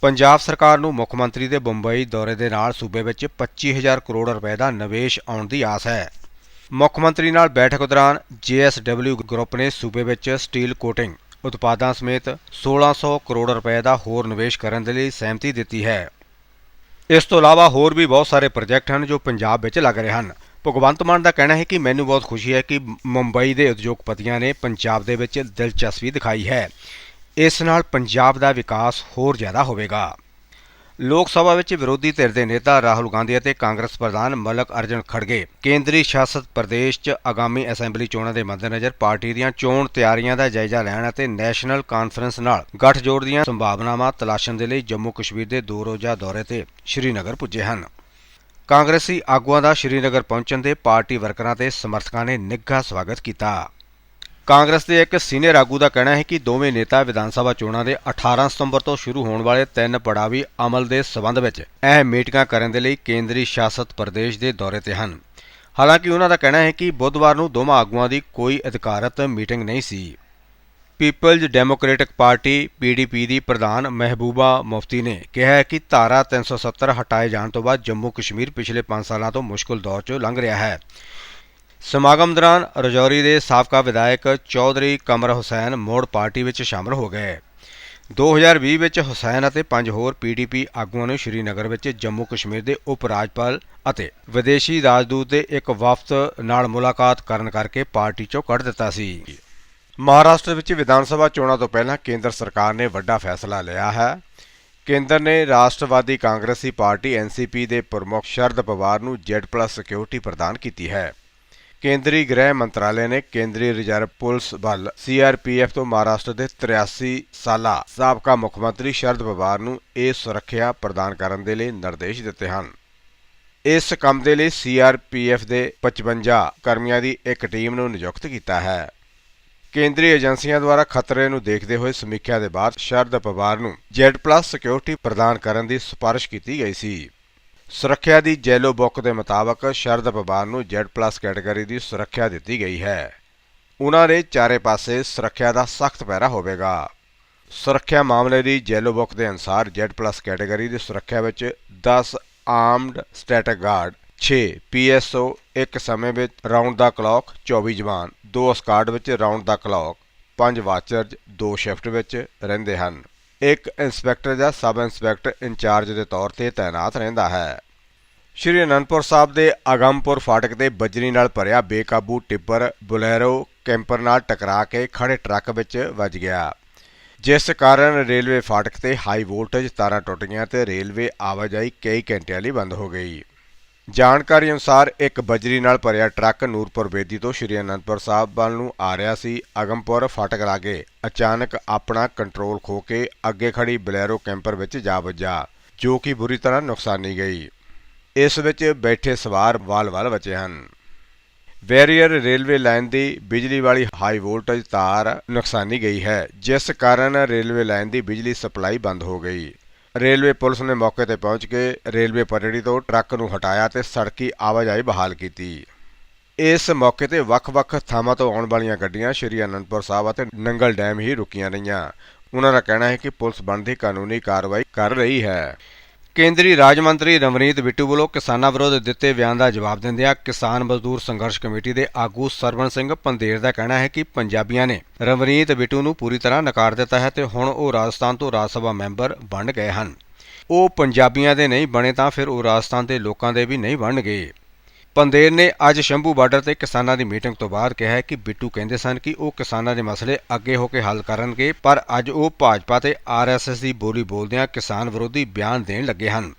ਪੰਜਾਬ ਸਰਕਾਰ ਨੂੰ ਮੁੱਖ ਮੰਤਰੀ ਦੇ ਬੰਬਈ ਦੌਰੇ ਦੇ ਨਾਲ ਸੂਬੇ ਵਿੱਚ 25000 ਕਰੋੜ ਰੁਪਏ ਦਾ ਨਿਵੇਸ਼ ਆਉਣ ਦੀ ਆਸ ਹੈ। ਮੁੱਖ ਮੰਤਰੀ ਨਾਲ ਬੈਠਕ ਦੌਰਾਨ JSW ਗਰੁੱਪ ਨੇ ਸੂਬੇ ਵਿੱਚ ਸਟੀਲ ਕੋਟਿੰਗ ਉਤਪਾਦਾਂ ਸਮੇਤ 1600 ਕਰੋੜ ਰੁਪਏ ਦਾ ਹੋਰ ਨਿਵੇਸ਼ ਕਰਨ ਦੇ ਲਈ ਸਹਿਮਤੀ ਦਿੱਤੀ ਹੈ। ਇਸ ਤੋਂ ਇਲਾਵਾ ਹੋਰ ਵੀ ਬਹੁਤ ਸਾਰੇ ਪ੍ਰੋਜੈਕਟ ਹਨ ਜੋ ਪੰਜਾਬ ਵਿੱਚ ਲੱਗ ਰਹੇ ਹਨ। ਭਗਵੰਤ ਮਾਨ ਦਾ ਕਹਿਣਾ ਹੈ ਕਿ ਮੈਨੂੰ ਬਹੁਤ ਖੁਸ਼ੀ ਹੈ ਕਿ ਮੁੰਬਈ ਦੇ ਉਦਯੋਗਪਤੀਆਂ ਨੇ ਪੰਜਾਬ ਦੇ ਵਿੱਚ ਦਿਲਚਸਪੀ ਦਿਖਾਈ ਹੈ। ਇਸ ਨਾਲ ਪੰਜਾਬ ਦਾ ਵਿਕਾਸ ਹੋਰ ਜ਼ਿਆਦਾ ਹੋਵੇਗਾ। ਲੋਕ ਸਭਾ ਵਿੱਚ ਵਿਰੋਧੀ ਧਿਰ ਦੇ ਨੇਤਾ ਰਾਹੁਲ ਗਾਂਧੀ ਅਤੇ ਕਾਂਗਰਸ ਪ੍ਰਧਾਨ ਮਲਕ ਅਰਜਨ ਖੜਗੇ, ਕੇਂਦਰੀ ਸ਼ਾਸਤ ਪ੍ਰਦੇਸ਼ 'ਚ ਆਗਾਮੀ ਅਸੈਂਬਲੀ ਚੋਣਾਂ ਦੇ ਮੱਦੇਨਜ਼ਰ ਪਾਰਟੀ ਦੀਆਂ ਚੋਣ ਤਿਆਰੀਆਂ ਦਾ ਜਾਇਜ਼ਾ ਲੈਣ ਅਤੇ ਨੈਸ਼ਨਲ ਕਾਨਫਰੰਸ ਨਾਲ ਗੱਠਜੋੜ ਦੀਆਂ ਸੰਭਾਵਨਾਵਾਂ ਤਲਾਸ਼ਣ ਦੇ ਲਈ ਜੰਮੂ ਕਸ਼ਮੀਰ ਦੇ ਦੋ ਰੋਜ਼ਾ ਦੌਰੇ ਤੇ ਸ਼੍ਰੀਨਗਰ ਪੁੱਜੇ ਹਨ। ਕਾਂਗਰਸੀ ਆਗੂਆਂ ਦਾ ਸ਼੍ਰੀਨਗਰ ਪਹੁੰਚਣ ਦੇ ਪਾਰਟੀ ਵਰਕਰਾਂ ਤੇ ਸਮਰਥਕਾਂ ਨੇ ਨਿੱਘਾ ਸਵਾਗਤ ਕੀਤਾ। ਕਾਂਗਰਸ ਦੇ ਇੱਕ ਸੀਨੀਅਰ ਆਗੂ ਦਾ ਕਹਿਣਾ ਹੈ ਕਿ ਦੋਵੇਂ ਨੇਤਾ ਵਿਧਾਨ ਸਭਾ ਚੋਣਾਂ ਦੇ 18 ਸਤੰਬਰ ਤੋਂ ਸ਼ੁਰੂ ਹੋਣ ਵਾਲੇ ਤਿੰਨ ਪੜਾਵੀ ਅਮਲ ਦੇ ਸਬੰਧ ਵਿੱਚ ਅਹਿਮ ਮੀਟਿੰਗਾਂ ਕਰਨ ਦੇ ਲਈ ਕੇਂਦਰੀ ਸ਼ਾਸਤ ਪ੍ਰਦੇਸ਼ ਦੇ ਦੌਰੇ ਤੇ ਹਨ। ਹਾਲਾਂਕਿ ਉਹਨਾਂ ਦਾ ਕਹਿਣਾ ਹੈ ਕਿ ਬੁੱਧਵਾਰ ਨੂੰ ਦੋਵਾਂ ਆਗੂਆਂ ਦੀ ਕੋਈ ਅਧਿਕਾਰਤ ਮੀਟਿੰਗ ਨਹੀਂ ਸੀ। ਪੀਪਲਜ਼ ਡੈਮੋਕ੍ਰੈਟਿਕ ਪਾਰਟੀ ਪੀਡੀਪੀ ਦੀ ਪ੍ਰਧਾਨ ਮਹਿਬੂਬਾ ਮੁਫਤੀ ਨੇ ਕਿਹਾ ਹੈ ਕਿ ਧਾਰਾ 370 ਹਟਾਏ ਜਾਣ ਤੋਂ ਬਾਅਦ ਜੰਮੂ ਕਸ਼ਮੀਰ ਪਿਛਲੇ 5 ਸਾਲਾਂ ਤੋਂ ਮੁਸ਼ਕਲ ਦੌਰ 'ਚੋਂ ਲੰਘ ਰਿਹਾ ਹੈ। ਸਮਾਗਮ ਦੌਰਾਨ ਰਜੌਰੀ ਦੇ ਸਾਬਕਾ ਵਿਧਾਇਕ ਚੌਧਰੀ ਕਮਰ ਹੁਸੈਨ ਮੋੜ ਪਾਰਟੀ ਵਿੱਚ ਸ਼ਾਮਲ ਹੋ ਗਏ। 2020 ਵਿੱਚ ਹੁਸੈਨ ਅਤੇ ਪੰਜ ਹੋਰ ਪੀਡੀਪੀ ਆਗੂਆਂ ਨੂੰ ਸ਼੍ਰੀਨਗਰ ਵਿੱਚ ਜੰਮੂ ਕਸ਼ਮੀਰ ਦੇ ਉਪ ਰਾਜਪਾਲ ਅਤੇ ਵਿਦੇਸ਼ੀ ਰਾਜਦੂਤ ਦੇ ਇੱਕ ਵਫਦ ਨਾਲ ਮੁਲਾਕਾਤ ਕਰਨ ਕਰਕੇ ਪਾਰਟੀ 'ਚੋਂ ਕੱਢ ਦਿੱਤਾ ਸੀ। ਮਹਾਰਾਸ਼ਟਰ ਵਿੱਚ ਵਿਧਾਨ ਸਭਾ ਚੋਣਾਂ ਤੋਂ ਪਹਿਲਾਂ ਕੇਂਦਰ ਸਰਕਾਰ ਨੇ ਵੱਡਾ ਫੈਸਲਾ ਲਿਆ ਹੈ। ਕੇਂਦਰ ਨੇ ਰਾਸ਼ਟਰਵਾਦੀ ਕਾਂਗਰਸੀ ਪਾਰਟੀ ਐਨਸੀਪੀ ਦੇ ਪ੍ਰਮੁੱਖ ਸ਼ਰਦ ਪਵਾਰ ਨੂੰ Z+ ਸਿਕਿਉਰਿਟੀ ਪ੍ਰਦਾਨ ਕੀਤੀ ਹੈ। ਕੇਂਦਰੀ ਗ੍ਰਹਿ ਮੰਤਰਾਲੇ ਨੇ ਕੇਂਦਰੀ ਰਿਜ਼ਰਵ ਪੁਲਿਸ ਬਲ ਸੀਆਰਪੀਐਫ ਤੋਂ ਮਹਾਰਾਸ਼ਟਰ ਦੇ 83 ਸਾਲਾ ਸਾਬਕਾ ਮੁੱਖ ਮੰਤਰੀ ਸ਼ਰਦ ਪਵਾਰ ਨੂੰ ਇਹ ਸੁਰੱਖਿਆ ਪ੍ਰਦਾਨ ਕਰਨ ਦੇ ਲਈ ਨਿਰਦੇਸ਼ ਦਿੱਤੇ ਹਨ। ਇਸ ਕੰਮ ਦੇ ਲਈ ਸੀਆਰਪੀਐਫ ਦੇ 55 ਕਰਮੀਆਂ ਦੀ ਇੱਕ ਟੀਮ ਨੂੰ ਨਿਯੁਕਤ ਕੀਤਾ ਹੈ। ਕੇਂਦਰੀ ਏਜੰਸੀਆਂ ਦੁਆਰਾ ਖਤਰੇ ਨੂੰ ਦੇਖਦੇ ਹੋਏ ਸਮੀਖਿਆ ਦੇ ਬਾਅਦ ਸ਼ਰਦ ਪਵਾਰ ਨੂੰ Z+ ਸਿਕਿਉਰਿਟੀ ਪ੍ਰਦਾਨ ਕਰਨ ਦੀ ਸਿਫਾਰਿਸ਼ ਕੀਤੀ ਗਈ ਸੀ। ਸੁਰੱਖਿਆ ਦੀ ਜੈਲੋ ਬੁੱਕ ਦੇ ਮੁਤਾਬਕ ਸ਼ਰਦ ਪਵਾਰ ਨੂੰ Z+ ਕੈਟਾਗਰੀ ਦੀ ਸੁਰੱਖਿਆ ਦਿੱਤੀ ਗਈ ਹੈ। ਉਹਨਾਂ ਦੇ ਚਾਰੇ ਪਾਸੇ ਸੁਰੱਖਿਆ ਦਾ ਸਖਤ ਪਹਿਰਾ ਹੋਵੇਗਾ। ਸੁਰੱਖਿਆ ਮਾਮਲੇ ਦੀ ਜੈਲੋ ਬੁੱਕ ਦੇ ਅਨੁਸਾਰ ਪਲੱਸ ਕੈਟਾਗਰੀ ਦੀ ਸੁਰੱਖਿਆ ਵਿੱਚ 10 ਆਰਮਡ ਸਟੈਟਿਕ ਗਾਰਡ 6 PSO ਇੱਕ ਸਮੇਂ ਵਿੱਚ ਰਾਉਂਡ ਦਾ ਕਲੌਕ 24 ਜਵਾਨ, ਦੋ ਸਕਾਡ ਵਿੱਚ ਰਾਉਂਡ ਦਾ ਕਲੌਕ, ਪੰਜ ਵਾਚਰਜ਼, ਦੋ ਸ਼ਿਫਟ ਵਿੱਚ ਰਹਿੰਦੇ ਹਨ। ਇੱਕ ਇੰਸਪੈਕਟਰ ਜਾਂ ਸਬ ਇੰਸਪੈਕਟਰ ਇੰਚਾਰਜ ਦੇ ਤੌਰ ਤੇ ਤਾਇਨਾਤ ਰਹਿੰਦਾ ਹੈ। ਸ਼੍ਰੀ ਅਨੰਦਪੁਰ ਸਾਹਿਬ ਦੇ ਆਗਮਪੁਰ ਫਾਟਕ ਤੇ ਬਜਰੀ ਨਾਲ ਭਰਿਆ ਬੇਕਾਬੂ ਟਿੱਪਰ ਬੁਲੇਰੋ ਕੈਂਪਰ ਨਾਲ ਟਕਰਾ ਕੇ ਖੜੇ ਟਰੱਕ ਵਿੱਚ ਵੱਜ ਗਿਆ। ਜਿਸ ਕਾਰਨ ਰੇਲਵੇ ਫਾਟਕ ਤੇ ਹਾਈ ਵੋਲਟੇਜ ਤਾਰਾਂ ਟੁੱਟ ਗਈਆਂ ਤੇ ਰੇਲਵੇ ਆਵਾਜਾਈ ਕਈ ਘੰਟਿਆਂ ਲਈ ਬੰਦ ਹੋ ਗਈ। ਜਾਣਕਾਰੀ ਅਨੁਸਾਰ ਇੱਕ ਬਜਰੀ ਨਾਲ ਭਰਿਆ ਟਰੱਕ ਨੂਰਪੁਰ ਬੇਦੀ ਤੋਂ ਸ਼੍ਰੀ ਅਨੰਦਪੁਰ ਸਾਹਿਬ ਵੱਲ ਨੂੰ ਆ ਰਿਹਾ ਸੀ। ਅਗਮਪੁਰ ਫਾਟਕ ਲਾਗੇ ਅਚਾਨਕ ਆਪਣਾ ਕੰਟਰੋਲ ਖੋ ਕੇ ਅੱਗੇ ਖੜੀ ਬਲੈਰੋ ਕੈਂਪਰ ਵਿੱਚ ਜਾ ਵੱਜਾ, ਜੋ ਕਿ ਬੁਰੀ ਤਰ੍ਹਾਂ ਨੁਕਸਾਨੀ ਗਈ। ਇਸ ਵਿੱਚ ਬੈਠੇ ਸਵਾਰ ਵਾਲ-ਵਾਲ ਬਚੇ ਹਨ। ਵੈਰੀਅਰ ਰੇਲਵੇ ਲਾਈਨ ਦੀ ਬਿਜਲੀ ਵਾਲੀ ਹਾਈ ਵੋਲਟੇਜ ਤਾਰ ਨੁਕਸਾਨੀ ਗਈ ਹੈ, ਜਿਸ ਕਾਰਨ ਰੇਲਵੇ ਲਾਈਨ ਦੀ ਬਿਜਲੀ ਸਪਲਾਈ ਬੰਦ ਹੋ ਗਈ। ਰੇਲਵੇ ਪੁਲਿਸ ਨੇ ਮੌਕੇ ਤੇ ਪਹੁੰਚ ਕੇ ਰੇਲਵੇ ਪਟੜੀ ਤੋਂ ਟਰੱਕ ਨੂੰ ਹਟਾਇਆ ਤੇ ਸੜਕੀ ਆਵਾਜਾਈ ਬਹਾਲ ਕੀਤੀ। ਇਸ ਮੌਕੇ ਤੇ ਵੱਖ-ਵੱਖ ਥਾਵਾਂ ਤੋਂ ਆਉਣ ਵਾਲੀਆਂ ਗੱਡੀਆਂ ਸ਼੍ਰੀ ਅਨੰਦਪੁਰ ਸਾਹਿਬ ਅਤੇ ਨੰਗਲ ਡੈਮ ਹੀ ਰੁਕੀਆਂ ਰਹੀਆਂ। ਉਹਨਾਂ ਦਾ ਕਹਿਣਾ ਹੈ ਕਿ ਪੁਲਿਸ ਬਣਦੀ ਕਾਨੂੰਨੀ ਕਾਰਵਾਈ ਕਰ ਰਹੀ ਹੈ। ਕੇਂਦਰੀ ਰਾਜ ਮੰਤਰੀ ਰਵਨੀਤ ਬਿੱਟੂ ਵੱਲੋਂ ਕਿਸਾਨਾਂ ਵਿਰੁੱਧ ਦਿੱਤੇ ਬਿਆਨ ਦਾ ਜਵਾਬ ਦਿੰਦਿਆਂ ਕਿਸਾਨ ਮਜ਼ਦੂਰ ਸੰਘਰਸ਼ ਕਮੇਟੀ ਦੇ ਆਗੂ ਸਰਵਣ ਸਿੰਘ ਪੰਦੇਰ ਦਾ ਕਹਿਣਾ ਹੈ ਕਿ ਪੰਜਾਬੀਆਂ ਨੇ ਰਵਨੀਤ ਬਿੱਟੂ ਨੂੰ ਪੂਰੀ ਤਰ੍ਹਾਂ ਨਕਾਰ ਦਿੱਤਾ ਹੈ ਤੇ ਹੁਣ ਉਹ ਰਾਜਸਥਾਨ ਤੋਂ ਰਾਜ ਸਭਾ ਮੈਂਬਰ ਬਣ ਗਏ ਹਨ। ਉਹ ਪੰਜਾਬੀਆਂ ਦੇ ਨਹੀਂ ਬਣੇ ਤਾਂ ਫਿਰ ਉਹ ਰਾਜਸਥਾਨ ਦੇ ਲੋਕਾਂ ਦੇ ਵੀ ਨਹੀਂ ਬਣਨਗੇ। ਪੰਦੇਰ ਨੇ ਅੱਜ ਸ਼ੰਭੂ ਬਾਰਡਰ ਤੇ ਕਿਸਾਨਾਂ ਦੀ ਮੀਟਿੰਗ ਤੋਂ ਬਾਅਦ ਕਿਹਾ ਕਿ ਬਿੱਟੂ ਕਹਿੰਦੇ ਸਨ ਕਿ ਉਹ ਕਿਸਾਨਾਂ ਦੇ ਮਸਲੇ ਅੱਗੇ ਹੋ ਕੇ ਹੱਲ ਕਰਨਗੇ, ਪਰ ਅੱਜ ਉਹ ਭਾਜਪਾ ਤੇ ਆਰਐਸਐਸ ਦੀ ਬੋਲੀ ਬੋਲਦਿਆਂ ਕਿਸਾਨ ਵਿਰੋਧੀ ਬਿਆਨ ਦੇਣ ਲੱਗੇ ਹਨ।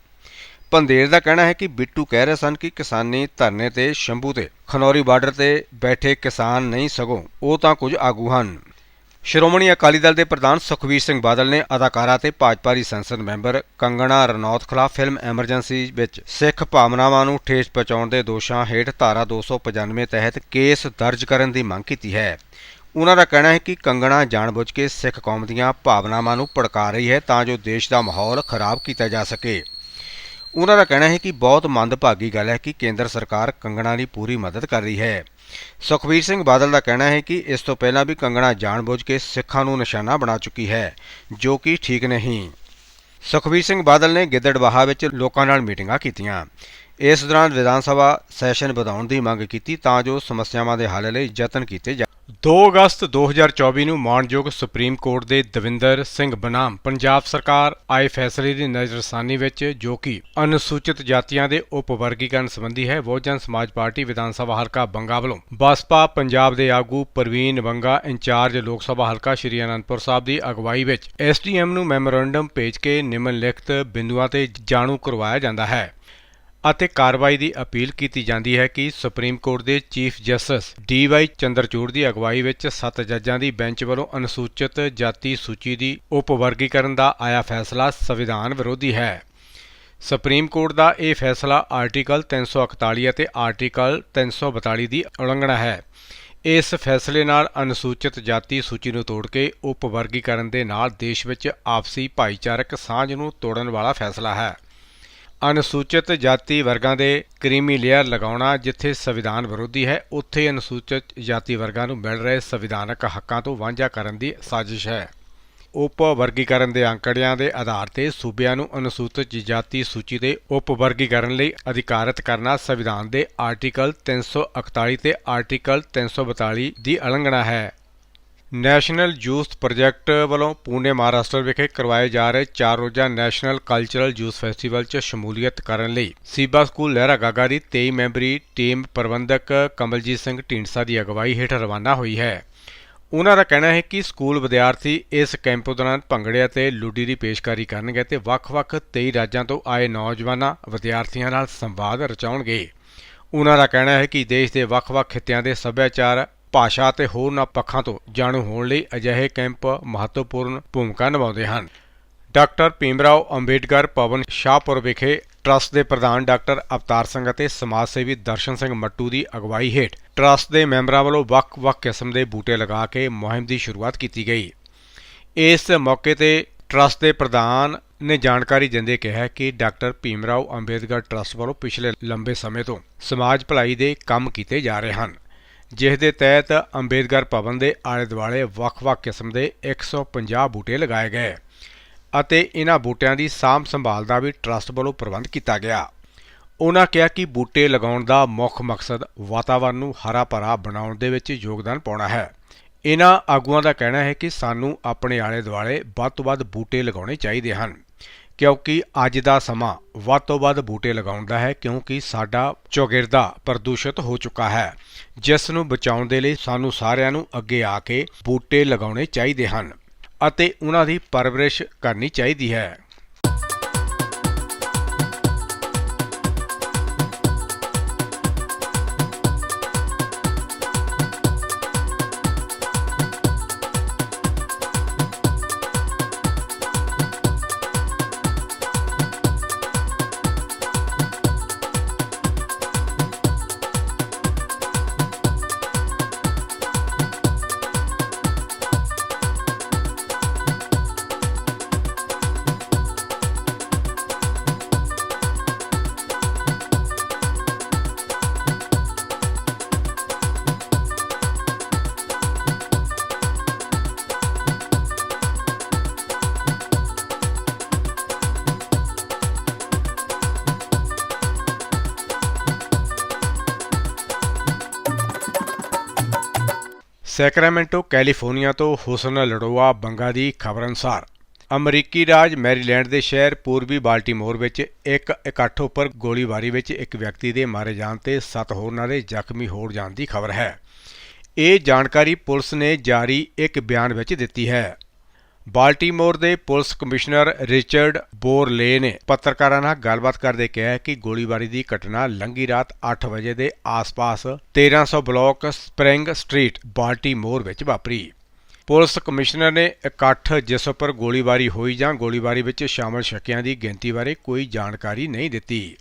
ਪੰਦੇਰ ਦਾ ਕਹਿਣਾ ਹੈ ਕਿ ਬਿੱਟੂ ਕਹਿ ਰਹੇ ਸਨ ਕਿ ਕਿਸਾਨੀ ਧਰਨੇ ਤੇ ਸ਼ੰਭੂ ਤੇ ਖਨੌਰੀ ਬਾਰਡਰ ਤੇ ਬੈਠੇ ਕਿਸਾਨ ਨਹੀਂ ਸਗੋਂ ਉਹ ਤਾਂ ਕੁਝ ਆਗੂ ਹਨ। ਸ਼੍ਰੋਮਣੀ ਅਕਾਲੀ ਦਲ ਦੇ ਪ੍ਰਧਾਨ ਸੁਖਵੀਰ ਸਿੰਘ ਬਾਦਲ ਨੇ ਅਦਾਕਾਰਾ ਤੇ ਭਾਜਪਾ ਦੀ ਸੰਸਦ ਮੈਂਬਰ ਕੰਗਣਾ ਰਣੌਤ ਖਿਲਾਫ ਫਿਲਮ ਐਮਰਜੈਂਸੀ ਵਿੱਚ ਸਿੱਖ ਭਾਵਨਾਵਾਂ ਨੂੰ ਠੇਸ ਪਹੁੰਚਾਉਣ ਦੇ ਦੋਸ਼ਾਂ ਹੇਠ ਧਾਰਾ 295 ਤਹਿਤ ਕੇਸ ਦਰਜ ਕਰਨ ਦੀ ਮੰਗ ਕੀਤੀ ਹੈ। ਉਹਨਾਂ ਦਾ ਕਹਿਣਾ ਹੈ ਕਿ ਕੰਗਣਾ ਜਾਣਬੁੱਝ ਕੇ ਸਿੱਖ ਕੌਮ ਦੀਆਂ ਭਾਵਨਾਵਾਂ ਨੂੰ ਭੜਕਾ ਰਹੀ ਹੈ ਤਾਂ ਜੋ ਦੇਸ਼ ਦਾ ਮਾਹੌਲ ਖਰਾਬ ਕੀਤਾ ਜਾ ਸਕੇ। ਉਹਨਾਂ ਦਾ ਕਹਿਣਾ ਹੈ ਕਿ ਬਹੁਤ ਮੰਦਭਾਗੀ ਗੱਲ ਹੈ ਕਿ ਕੇਂਦਰ ਸਰਕਾਰ ਕੰਗਣਾ ਦੀ ਪੂਰੀ ਮਦਦ ਕਰ ਰਹੀ ਹੈ। ਸੁਖਬੀਰ ਸਿੰਘ ਬਾਦਲ ਦਾ ਕਹਿਣਾ ਹੈ ਕਿ ਇਸ ਤੋਂ ਪਹਿਲਾਂ ਵੀ ਕੰਗਣਾ ਜਾਣਬੁੱਝ ਕੇ ਸਿੱਖਾਂ ਨੂੰ ਨਿਸ਼ਾਨਾ ਬਣਾ ਚੁੱਕੀ ਹੈ, ਜੋ ਕਿ ਠੀਕ ਨਹੀਂ। ਸੁਖਬੀਰ ਸਿੰਘ ਬਾਦਲ ਨੇ ਗਿੱਦੜਬਾਹਾ ਵਿੱਚ ਲੋਕਾਂ ਨਾਲ ਮੀਟਿੰਗਾਂ ਕੀਤੀਆਂ। ਇਸ ਦੌਰਾਨ ਵਿਧਾਨ ਸਭਾ ਸੈਸ਼ਨ ਵਧਾਉਣ ਦੀ ਮੰਗ ਕੀਤੀ ਤਾਂ ਜੋ ਸਮੱਸਿਆਵਾਂ ਦੇ ਹੱਲ ਲਈ ਯਤਨ ਕੀਤੇ ਜਾਣ 2 ਅਗਸਤ 2024 ਨੂੰ ਮਾਣਯੋਗ ਸੁਪਰੀਮ ਕੋਰਟ ਦੇ ਦਵਿੰਦਰ ਸਿੰਘ ਬਨਾਮ ਪੰਜਾਬ ਸਰਕਾਰ ਆਏ ਫੈਸਲੇ ਦੀ ਨਜ਼ਰਸਾਨੀ ਵਿੱਚ ਜੋ ਕਿ ਅਨੁਸੂਚਿਤ ਜਾਤੀਆਂ ਦੇ ਉਪ ਵਰਗੀਕਰਨ ਸੰਬੰਧੀ ਹੈ ਬਹੁਜਨ ਸਮਾਜ ਪਾਰਟੀ ਵਿਧਾਨ ਸਭਾ ਹਲਕਾ ਬੰਗਾ ਵੱਲੋਂ। ਬਸਪਾ ਪੰਜਾਬ ਦੇ ਆਗੂ ਪ੍ਰਵੀਨ ਬੰਗਾ ਇੰਚਾਰਜ ਲੋਕ ਸਭਾ ਹਲਕਾ ਸ਼੍ਰੀ ਅਨੰਦਪੁਰ ਸਾਹਿਬ ਦੀ ਅਗਵਾਈ ਵਿੱਚ ਐਸਟੀਐਮ ਨੂੰ ਮੈਮੋਰੰਡਮ ਭੇਜ ਕੇ ਨਿਮਨ ਲਿਖਤ ਬਿੰਦੂਆਂ ਤੇ ਜਾਣੂ ਕਰਵਾਇਆ ਜਾਂਦਾ ਹੈ। ਅਤੇ ਕਾਰਵਾਈ ਦੀ ਅਪੀਲ ਕੀਤੀ ਜਾਂਦੀ ਹੈ ਕਿ ਸੁਪਰੀਮ ਕੋਰਟ ਦੇ chief justice D Y Chandrachud ਦੀ ਅਗਵਾਈ ਵਿੱਚ ਸੱਤ ਜੱਜਾਂ ਦੀ ਬੈਂਚ ਵੱਲੋਂ ਅਨੁਸੂਚਿਤ ਜਾਤੀ ਸੂਚੀ ਦੀ ਉਪ ਵਰਗੀਕਰਨ ਦਾ ਆਇਆ ਫੈਸਲਾ ਸੰਵਿਧਾਨ ਵਿਰੋਧੀ ਹੈ। ਸੁਪਰੀਮ ਕੋਰਟ ਦਾ ਇਹ ਫੈਸਲਾ ਆਰਟੀਕਲ 341 ਅਤੇ ਆਰਟੀਕਲ 342 ਦੀ ਉਲੰਘਣਾ ਹੈ। ਇਸ ਫੈਸਲੇ ਨਾਲ ਅਨੁਸੂਚਿਤ ਜਾਤੀ ਸੂਚੀ ਨੂੰ ਤੋੜ ਕੇ ਉਪ ਵਰਗੀਕਰਨ ਦੇ ਨਾਲ ਦੇਸ਼ ਵਿੱਚ ਆਪਸੀ ਭਾਈਚਾਰਕ ਸਾਂਝ ਨੂੰ ਤੋੜਨ ਵਾਲਾ ਫੈਸਲਾ ਹੈ। ਅਨੁਸੂਚਿਤ ਜਾਤੀ ਵਰਗਾਂ ਦੇ ਕ੍ਰੀਮੀ ਲੇਅਰ ਲਗਾਉਣਾ ਜਿੱਥੇ ਸੰਵਿਧਾਨ ਵਿਰੋਧੀ ਹੈ, ਉੱਥੇ ਅਨੁਸੂਚਿਤ ਜਾਤੀ ਵਰਗਾਂ ਨੂੰ ਮਿਲ ਰਹੇ ਸੰਵਿਧਾਨਕ ਹੱਕਾਂ ਤੋਂ ਵਾਂਝਾ ਕਰਨ ਦੀ ਸਾਜ਼ਿਸ਼ ਹੈ। ਉਪ ਵਰਗੀਕਰਨ ਦੇ ਅੰਕੜਿਆਂ ਦੇ ਆਧਾਰ ਤੇ ਸੂਬਿਆਂ ਨੂੰ ਅਨੁਸੂਚਿਤ ਜਾਤੀ ਸੂਚੀ ਦੇ ਉਪ ਵਰਗੀਕਰਨ ਲਈ ਅਧਿਕਾਰਤ ਕਰਨਾ ਸੰਵਿਧਾਨ ਦੇ ਆਰਟੀਕਲ 341 ਤੇ ਆਰਟੀਕਲ 342 ਦੀ ਉਲੰਘਣਾ ਹੈ। ਨੈਸ਼ਨਲ ਯੂਥ ਪ੍ਰੋਜੈਕਟ ਵੱਲੋਂ ਪੂਨੇ ਮਹਾਰਾਸ਼ਟਰ ਵਿਖੇ ਕਰਵਾਏ ਜਾ ਰਹੇ ਚਾਰ ਰੋਜ਼ਾ ਨੈਸ਼ਨਲ ਕਲਚਰਲ ਯੂਥ ਫੈਸਟੀਵਲ 'ਚ ਸ਼ਮੂਲੀਅਤ ਕਰਨ ਲਈ ਸੀਬਾ ਸਕੂਲ ਲਹਿਰਾ ਗਾਗਾ ਦੀ 23 ਮੈਂਬਰੀ ਟੀਮ ਪ੍ਰਬੰਧਕ ਕਮਲਜੀਤ ਸਿੰਘ ਢੀਂਡਸਾ ਦੀ ਅਗਵਾਈ ਹੇਠ ਰਵਾਨਾ ਹੋਈ ਹੈ। ਉਹਨਾਂ ਦਾ ਕਹਿਣਾ ਹੈ ਕਿ ਸਕੂਲ ਵਿਦਿਆਰਥੀ ਇਸ ਕੈਂਪ ਦੌਰਾਨ ਭੰਗੜੇ ਅਤੇ ਲੁੱਡੀ ਦੀ ਪੇਸ਼ਕਾਰੀ ਕਰਨਗੇ ਤੇ ਵੱਖ-ਵੱਖ 23 ਰਾਜਾਂ ਤੋਂ ਆਏ ਨੌਜਵਾਨਾਂ, ਵਿਦਿਆਰਥੀਆਂ ਨਾਲ ਸੰਵਾਦ ਰਚਾਉਣਗੇ। ਉਹਨਾਂ ਦਾ ਕਹਿਣਾ ਹੈ ਕਿ ਦੇਸ਼ ਦੇ ਵੱਖ-ਵੱਖ ਖਿੱਤਿਆਂ ਦੇ ਸੱਭਿਆਚਾਰ ਭਾਸ਼ਾ ਅਤੇ ਹੋਰਨਾਂ ਪੱਖਾਂ ਤੋਂ ਜਾਣੂ ਹੋਣ ਲਈ ਅਜਿਹੇ ਕੈਂਪ ਮਹੱਤਵਪੂਰਨ ਭੂਮਿਕਾ ਨਿਭਾਉਂਦੇ ਹਨ। ਡਾਕਟਰ ਭੀਮਰਾਓ ਅੰਬੇਡਕਰ ਭਵਨ ਸ਼ਾਹਪੁਰ ਵਿਖੇ ਟਰੱਸਟ ਦੇ ਪ੍ਰਧਾਨ ਡਾਕਟਰ ਅਵਤਾਰ ਸਿੰਘ ਅਤੇ ਸਮਾਜ ਸੇਵੀ ਦਰਸ਼ਨ ਸਿੰਘ ਮੱਟੂ ਦੀ ਅਗਵਾਈ ਹੇਠ ਟਰੱਸਟ ਦੇ ਮੈਂਬਰਾਂ ਵੱਲੋਂ ਵੱਖ-ਵੱਖ ਕਿਸਮ ਦੇ ਬੂਟੇ ਲਗਾ ਕੇ ਮੁਹਿੰਮ ਦੀ ਸ਼ੁਰੂਆਤ ਕੀਤੀ ਗਈ। ਇਸ ਮੌਕੇ ਤੇ ਟਰੱਸਟ ਦੇ ਪ੍ਰਧਾਨ ਨੇ ਜਾਣਕਾਰੀ ਦਿੰਦੇ ਕਿਹਾ ਕਿ ਡਾਕਟਰ ਭੀਮਰਾਓ ਅੰਬੇਦਕਰ ਟਰੱਸਟ ਵੱਲੋਂ ਪਿਛਲੇ ਲੰਬੇ ਸਮੇਂ ਤੋਂ ਸਮਾਜ ਭਲਾਈ ਦੇ ਕੰਮ ਕੀਤੇ ਜਾ ਰਹੇ ਹਨ। ਜਿਸ ਦੇ ਤਹਿਤ ਅੰਬੇਦਕਰ ਭਵਨ ਦੇ ਆਲੇ ਦੁਆਲੇ ਵੱਖ-ਵੱਖ ਕਿਸਮ ਦੇ 150 ਬੂਟੇ ਲਗਾਏ ਗਏ ਅਤੇ ਇਹਨਾਂ ਬੂਟਿਆਂ ਦੀ ਸਾਂਭ ਸੰਭਾਲ ਦਾ ਵੀ ਟਰੱਸਟ ਵੱਲੋਂ ਪ੍ਰਬੰਧ ਕੀਤਾ ਗਿਆ। ਉਹਨਾਂ ਕਿਹਾ ਕਿ ਬੂਟੇ ਲਗਾਉਣ ਦਾ ਮੁੱਖ ਮਕਸਦ ਵਾਤਾਵਰਣ ਨੂੰ ਹਰਾ ਭਰਾ ਬਣਾਉਣ ਦੇ ਵਿੱਚ ਯੋਗਦਾਨ ਪਾਉਣਾ ਹੈ। ਇਹਨਾਂ ਆਗੂਆਂ ਦਾ ਕਹਿਣਾ ਹੈ ਕਿ ਸਾਨੂੰ ਆਪਣੇ ਆਲੇ ਦੁਆਲੇ ਵੱਧ ਤੋਂ ਵੱਧ ਬੂਟੇ ਲਗਾਉਣੇ ਚਾਹੀਦੇ ਹਨ। ਕਿਉਂਕਿ ਅੱਜ ਦਾ ਸਮਾਂ ਵੱਧ ਤੋਂ ਵੱਧ ਬੂਟੇ ਲਗਾਉਣ ਦਾ ਹੈ ਕਿਉਂਕਿ ਸਾਡਾ ਚੌਗਿਰਦਾ ਪ੍ਰਦੂਸ਼ਿਤ ਹੋ ਚੁੱਕਾ ਹੈ, ਜਿਸ ਨੂੰ ਬਚਾਉਣ ਦੇ ਲਈ ਸਾਨੂੰ ਸਾਰਿਆਂ ਨੂੰ ਅੱਗੇ ਆ ਕੇ ਬੂਟੇ ਲਗਾਉਣੇ ਚਾਹੀਦੇ ਹਨ ਅਤੇ ਉਹਨਾਂ ਦੀ ਪਰਵਰਿਸ਼ ਕਰਨੀ ਚਾਹੀਦੀ ਹੈ। ਸੈਕਰਾਮੈਂਟੋ, ਕੈਲੀਫੋਰਨੀਆ ਤੋਂ ਹੁਸਨ ਲੜੋਆ ਬੰਗਾ ਦੀ ਖਬਰ ਅਨੁਸਾਰ ਅਮਰੀਕੀ ਰਾਜ ਮੈਰੀਲੈਂਡ ਦੇ ਸ਼ਹਿਰ ਪੂਰਬੀ ਬਾਲਟਿਮੋਰ ਵਿੱਚ ਇੱਕ ਇਕੱਠ ਉੱਪਰ ਗੋਲੀਬਾਰੀ ਵਿੱਚ ਇੱਕ ਵਿਅਕਤੀ ਦੇ ਮਾਰੇ ਜਾਣ ਤੇ 7 ਹੋਰਨਾਂ ਦੇ ਜ਼ਖਮੀ ਹੋ ਜਾਣ ਦੀ ਖਬਰ ਹੈ। ਇਹ ਜਾਣਕਾਰੀ ਪੁਲਿਸ ਨੇ ਜਾਰੀ ਇੱਕ ਬਿਆਨ ਵਿੱਚ ਦਿੱਤੀ ਹੈ। ਬਾਲਟੀਮੋਰ ਦੇ ਪੁਲਿਸ ਕਮਿਸ਼ਨਰ ਰਿਚਰਡ ਬੋਰਲੇ ਨੇ ਪੱਤਰਕਾਰਾਂ ਨਾਲ ਗੱਲਬਾਤ ਕਰਦੇ ਕਿਹਾ ਕਿ ਗੋਲੀਬਾਰੀ ਦੀ ਘਟਨਾ ਲੰਗੀ ਰਾਤ 8 ਵਜੇ ਦੇ ਆਸ-ਪਾਸ 1300 ਬਲਾਕ ਸਪ੍ਰਿੰਗ ਸਟਰੀਟ, ਬਾਲਟੀਮੋਰ ਵਿੱਚ ਵਾਪਰੀ। ਪੁਲਿਸ ਕਮਿਸ਼ਨਰ ਨੇ ਇਕੱਠ ਜਿਸ ਉੱਪਰ ਗੋਲੀਬਾਰੀ ਹੋਈ ਜਾਂ ਗੋਲੀਬਾਰੀ ਵਿੱਚ ਸ਼ਾਮਲ ਸ਼ੱਕੀਆਂ ਦੀ ਗਿਣਤੀ ਬਾਰੇ ਕੋਈ ਜਾਣਕਾਰੀ ਨਹੀਂ ਦਿੱਤੀ।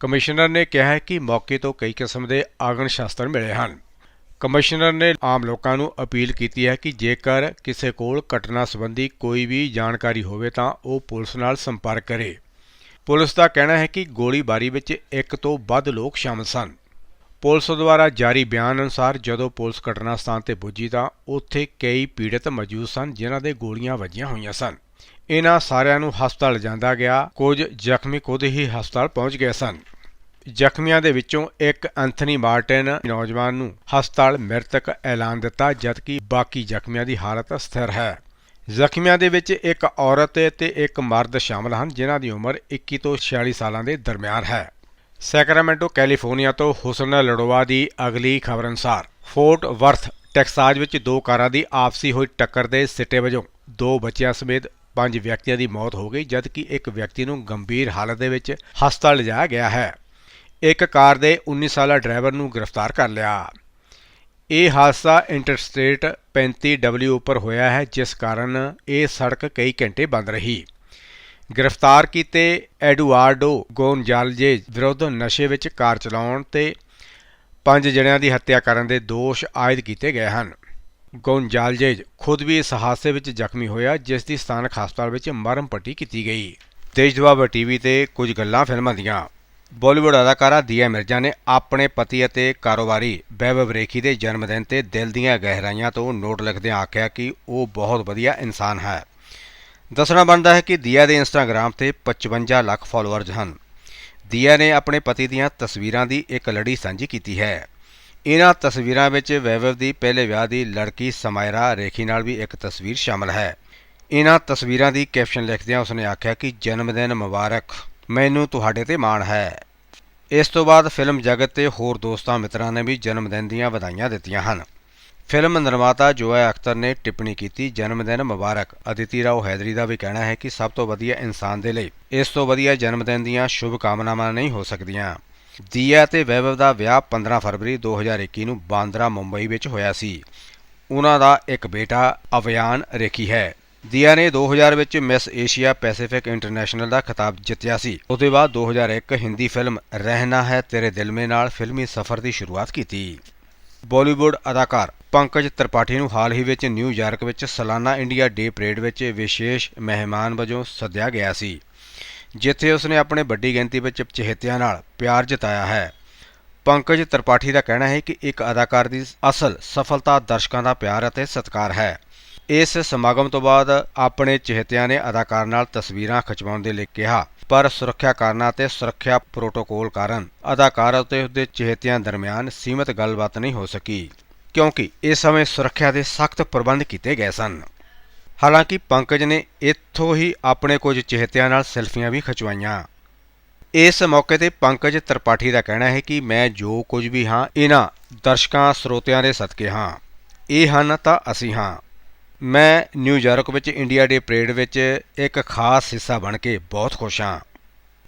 ਕਮਿਸ਼ਨਰ ਨੇ ਕਿਹਾ ਕਿ ਮੌਕੇ ਤੋਂ ਕਈ ਕਿਸਮ ਦੇ ਆਗਨ ਸ਼ਸਤਰ ਮਿਲੇ ਹਨ। ਕਮਿਸ਼ਨਰ ਨੇ ਆਮ ਲੋਕਾਂ ਨੂੰ ਅਪੀਲ ਕੀਤੀ ਹੈ ਕਿ ਜੇਕਰ ਕਿਸੇ ਕੋਲ ਘਟਨਾ ਸੰਬੰਧੀ ਕੋਈ ਵੀ ਜਾਣਕਾਰੀ ਹੋਵੇ ਤਾਂ ਉਹ ਪੁਲਿਸ ਨਾਲ ਸੰਪਰਕ ਕਰੇ। ਪੁਲਿਸ ਦਾ ਕਹਿਣਾ ਹੈ ਕਿ ਗੋਲੀਬਾਰੀ ਵਿੱਚ ਇੱਕ ਤੋਂ ਵੱਧ ਲੋਕ ਸ਼ਾਮਲ ਸਨ। ਪੁਲਿਸ ਦੁਆਰਾ ਜਾਰੀ ਬਿਆਨ ਅਨੁਸਾਰ ਜਦੋਂ ਪੁਲਿਸ ਘਟਨਾ ਸਥਾਨ ਤੇ ਪੁੱਜੀ ਤਾਂ ਉੱਥੇ ਕਈ ਪੀੜਤ ਮੌਜੂਦ ਸਨ ਜਿਨ੍ਹਾਂ ਦੇ ਗੋਲੀਆਂ ਵੱਜੀਆਂ ਹੋਈਆਂ ਸਨ। ਇਹਨਾਂ ਸਾਰਿਆਂ ਨੂੰ ਹਸਪਤਾਲ ਜਾਂਦਾ ਗਿਆ। ਕੁਝ ਜ਼ਖਮੀ ਖੁਦ ਹੀ ਹਸਪਤਾਲ ਪਹੁੰਚ ਗਏ ਸਨ। ਜ਼ਖਮੀਆਂ ਦੇ ਵਿੱਚੋਂ ਇੱਕ ਐਂਥਨੀ ਮਾਰਟਿਨ ਨੌਜਵਾਨ ਨੂੰ ਹਸਪਤਾਲ ਮ੍ਰਿਤਕ ਐਲਾਨ ਦਿੱਤਾ, ਜਦਕਿ ਬਾਕੀ ਜ਼ਖਮੀਆਂ ਦੀ ਹਾਲਤ ਸਥਿਰ ਹੈ। ਜ਼ਖਮੀਆਂ ਦੇ ਵਿੱਚ ਇੱਕ ਔਰਤ ਤੇ ਇੱਕ ਮਰਦ ਸ਼ਾਮਲ ਹਨ, ਜਿਨ੍ਹਾਂ ਦੀ ਉਮਰ 21 ਤੋਂ 46 ਸਾਲਾਂ ਦੇ ਦਰਮਿਆਨ ਹੈ। ਸੈਕਰਾਮੈਂਟੋ, ਕੈਲੀਫੋਰਨੀਆ ਤੋਂ ਹੁਸਨ ਲੜੋਆ ਦੀ ਅਗਲੀ ਖਬਰ ਅਨੁਸਾਰ, ਫੋਰਟ ਵਰਥ, ਟੈਕਸਾਸ ਵਿੱਚ ਦੋ ਕਾਰਾਂ ਦੀ ਆਪਸੀ ਹੋਈ ਟੱਕਰ ਦੇ ਸਿੱਟੇ ਵਜੋਂ ਦੋ ਬੱਚਿਆਂ ਸਮੇਤ ਪੰਜ ਵਿਅਕਤੀਆਂ ਦੀ ਮੌਤ ਹੋ ਗਈ, ਜਦਕਿ ਇੱਕ ਵਿਅਕਤੀ ਨੂੰ ਗੰਭੀਰ ਹਾਲਤ ਦੇ ਵਿੱਚ ਹਸਪਤਾਲ ਲਿਜਾਇਆ ਗਿਆ ਹੈ। ਇੱਕ ਕਾਰ ਦੇ 19 ਸਾਲਾ ਡਰਾਈਵਰ ਨੂੰ ਗ੍ਰਿਫਤਾਰ ਕਰ ਲਿਆ। ਇਹ ਹਾਦਸਾ ਇੰਟਰਸਟੇਟ 35W ਉੱਪਰ ਹੋਇਆ ਹੈ, ਜਿਸ ਕਾਰਨ ਇਹ ਸੜਕ ਕਈ ਘੰਟੇ ਬੰਦ ਰਹੀ। ਗ੍ਰਿਫਤਾਰ ਕੀਤੇ ਐਡੂਆਰਡੋ ਗੋਨਜਾਲਜੇ ਵਿਰੁੱਧ ਨਸ਼ੇ ਵਿੱਚ ਕਾਰ ਚਲਾਉਣ ਤੇ ਪੰਜ ਜਣਿਆਂ ਦੀ ਹੱਤਿਆ ਕਰਨ ਦੇ ਦੋਸ਼ ਆਇਦ ਕੀਤੇ ਗਏ ਹਨ। ਗੋਨਜਾਲਜੇਜ ਖੁਦ ਵੀ ਇਸ ਹਾਦਸੇ ਵਿੱਚ ਜ਼ਖਮੀ ਹੋਇਆ, ਜਿਸ ਦੀ ਸਥਾਨਕ ਹਸਪਤਾਲ ਵਿੱਚ ਮਰਮ ਪੱਟੀ ਕੀਤੀ ਗਈ। ਦੇਸ਼ ਦੁਆਬਾ ਟੀਵੀ ਤੇ ਕੁਝ ਗੱਲਾਂ ਫਿਲਮਾਂ ਦੀਆਂ। ਬਾਲੀਵੁੱਡ ਅਦਾਕਾਰਾ ਦੀਆ ਮਿਰਜ਼ਾ ਨੇ ਆਪਣੇ ਪਤੀ ਅਤੇ ਕਾਰੋਬਾਰੀ ਵੈਭਵ ਰੇਖੀ ਦੇ ਜਨਮ ਦਿਨ ਤੇ ਦਿਲ ਦੀਆਂ ਗਹਿਰਾਈਆਂ ਤੋਂ ਨੋਟ ਲਿਖਦਿਆਂ ਆਖਿਆ ਕਿ ਉਹ ਬਹੁਤ ਵਧੀਆ ਇਨਸਾਨ ਹੈ। ਦੱਸਣਾ ਬਣਦਾ ਹੈ ਕਿ ਦੀਆ ਦੇ ਇੰਸਟਾਗ੍ਰam ਤੇ 55 ਲੱਖ ਫਾਲੋਅਰਜ਼ ਹਨ। ਦੀਆ ਨੇ ਆਪਣੇ ਪਤੀ ਦੀਆਂ ਤਸਵੀਰਾਂ ਦੀ ਇੱਕ ਲੜੀ ਸਾਂਝੀ ਕੀਤੀ ਹੈ। ਇਹਨਾਂ ਤਸਵੀਰਾਂ ਵਿੱਚ ਵੈਭਵ ਦੀ ਪਹਿਲੇ ਵਿਆਹ ਦੀ ਲੜਕੀ ਸਮਾਇਰਾ ਰੇਖੀ ਨਾਲ ਵੀ ਇੱਕ ਤਸਵੀਰ ਸ਼ਾਮਲ ਹੈ। ਇਹਨਾਂ ਤਸਵੀਰਾਂ ਦੀ ਕੈਪਸ਼ਨ ਲਿਖਦਿਆਂ ਉਸਨੇ ਆਖਿਆ ਕਿ ਜਨਮ ਦਿਨ ਮੁਬਾਰਕ। ਮੈਨੂੰ ਤੁਹਾਡੇ ਤੇ ਮਾਣ ਹੈ। ਇਸ ਤੋਂ ਬਾਅਦ ਫਿਲਮ ਜਗਤ ਤੇ ਹੋਰ ਦੋਸਤਾਂ ਮਿੱਤਰਾਂ ਨੇ ਵੀ ਜਨਮ ਦਿਨ ਦੀਆਂ ਵਧਾਈਆਂ ਦਿੱਤੀਆਂ ਹਨ। ਫਿਲਮ ਨਿਰਮਾਤਾ ਜੋਆ ਅਖਤਰ ਨੇ ਟਿੱਪਣੀ ਕੀਤੀ, ਜਨਮ ਦਿਨ ਮੁਬਾਰਕ। ਅਦਿਤੀ ਰਾਓ ਹੈਦਰੀ ਦਾ ਵੀ ਕਹਿਣਾ ਹੈ ਕਿ ਸਭ ਤੋਂ ਵਧੀਆ ਇਨਸਾਨ ਦੇ ਲਈ ਇਸ ਤੋਂ ਵਧੀਆ ਜਨਮ ਦਿਨ ਦੀਆਂ ਸ਼ੁਭ ਕਾਮਨਾਵਾਂ ਨਹੀਂ ਹੋ ਸਕਦੀਆਂ। ਦੀਆ ਤੇ ਵੈਭਵ ਦਾ ਵਿਆਹ 15 ਫਰਵਰੀ 2021 ਨੂੰ ਬਾਂਦਰਾ, ਮੁੰਬਈ ਵਿੱਚ ਹੋਇਆ ਸੀ। ਉਹਨਾਂ ਦਾ ਇੱਕ ਬੇਟਾ, ਅਵਿਆਨ ਰੇਖੀ ਹੈ। ਦੀਆ ਨੇ 2000 ਵਿੱਚ ਮਿਸ ਏਸ਼ੀਆ ਪੈਸੀਫਿਕ ਇੰਟਰਨੈਸ਼ਨਲ ਦਾ ਖਿਤਾਬ ਜਿੱਤਿਆ ਸੀ। ਉਸ ਤੋਂ ਬਾਅਦ 2001 ਹਿੰਦੀ ਫਿਲਮ ਰਹਿਣਾ ਹੈ ਤੇਰੇ ਦਿਲ ਮੇ ਨਾਲ ਫਿਲਮੀ ਸਫ਼ਰ ਦੀ ਸ਼ੁਰੂਆਤ ਕੀਤੀ। ਬਾਲੀਵੁੱਡ ਅਦਾਕਾਰ ਪੰਕਜ ਤ੍ਰਿਪਾਠੀ ਨੂੰ ਹਾਲ ਹੀ ਵਿੱਚ ਨਿਊਯਾਰਕ ਵਿੱਚ ਸਾਲਾਨਾ ਇੰਡੀਆ ਡੇ ਪਰੇਡ ਵਿੱਚ ਵਿਸ਼ੇਸ਼ ਮਹਿਮਾਨ ਵਜੋਂ ਸੱਦਿਆ ਗਿਆ ਸੀ। ਜਿੱਥੇ ਉਸਨੇ ਆਪਣੇ ਵੱਡੀ ਗਿਣਤੀ ਵਿੱਚ ਚਹੇਤਿਆਂ ਨਾਲ ਪਿਆਰ ਜਤਾਇਆ ਹੈ। ਪੰਕਜ ਤ੍ਰਿਪਾਠੀ ਦਾ ਕਹਿਣਾ ਹੈ ਕਿ ਇੱਕ ਅਦਾਕਾਰ ਦੀ ਅਸਲ ਸਫਲਤਾ ਦਰਸ਼ਕਾਂ ਦਾ ਪਿਆਰ ਅਤੇ ਸਤਿਕਾਰ ਹੈ। ਇਸ ਸਮਾਗਮ ਤੋਂ ਬਾਅਦ ਆਪਣੇ ਚਹੇਤਿਆਂ ਨੇ ਅਦਾਕਾਰ ਨਾਲ ਤਸਵੀਰਾਂ ਖਿਚਵਾਉਣ ਦੇ ਲਈ ਕਿਹਾ, ਪਰ ਸੁਰੱਖਿਆ ਕਾਰਨਾਂ ਅਤੇ ਸੁਰੱਖਿਆ ਪ੍ਰੋਟੋਕੋਲ ਕਾਰਨ ਅਦਾਕਾਰ ਅਤੇ ਉਸਦੇ ਚਹੇਤਿਆਂ ਦਰਮਿਆਨ ਸੀਮਿਤ ਗੱਲਬਾਤ ਨਹੀਂ ਹੋ ਸਕੀ, ਕਿਉਂਕਿ ਇਸ ਸਮੇਂ ਸੁਰੱਖਿਆ ਦੇ ਸਖਤ ਪ੍ਰਬੰਧ ਕੀਤੇ ਗਏ ਸਨ। ਹਾਲਾਂਕਿ ਪੰਕਜ ਨੇ ਇੱਥੋਂ ਹੀ ਆਪਣੇ ਕੁਝ ਚਹੇਤਿਆਂ ਨਾਲ ਸੈਲਫੀਆਂ ਵੀ ਖਿਚਵਾਈਆਂ। ਇਸ ਮੌਕੇ ਤੇ ਪੰਕਜ ਤ੍ਰਿਪਾਠੀ ਦਾ ਕਹਿਣਾ ਹੈ ਕਿ ਮੈਂ ਜੋ ਕੁਝ ਵੀ ਹਾਂ ਇਹਨਾਂ ਦਰਸ਼ਕਾਂ, ਸਰੋਤਿਆਂ ਦੇ ਸਦਕੇ ਹਾਂ। ਇਹ ਹਨ ਤਾਂ ਅਸੀਂ ਹਾਂ। ਮੈਂ ਨਿਊਯਾਰਕ ਵਿੱਚ ਇੰਡੀਆ ਡੇ ਪਰੇਡ ਵਿੱਚ ਇੱਕ ਖਾਸ ਹਿੱਸਾ ਬਣ ਕੇ ਬਹੁਤ ਖੁਸ਼ ਹਾਂ।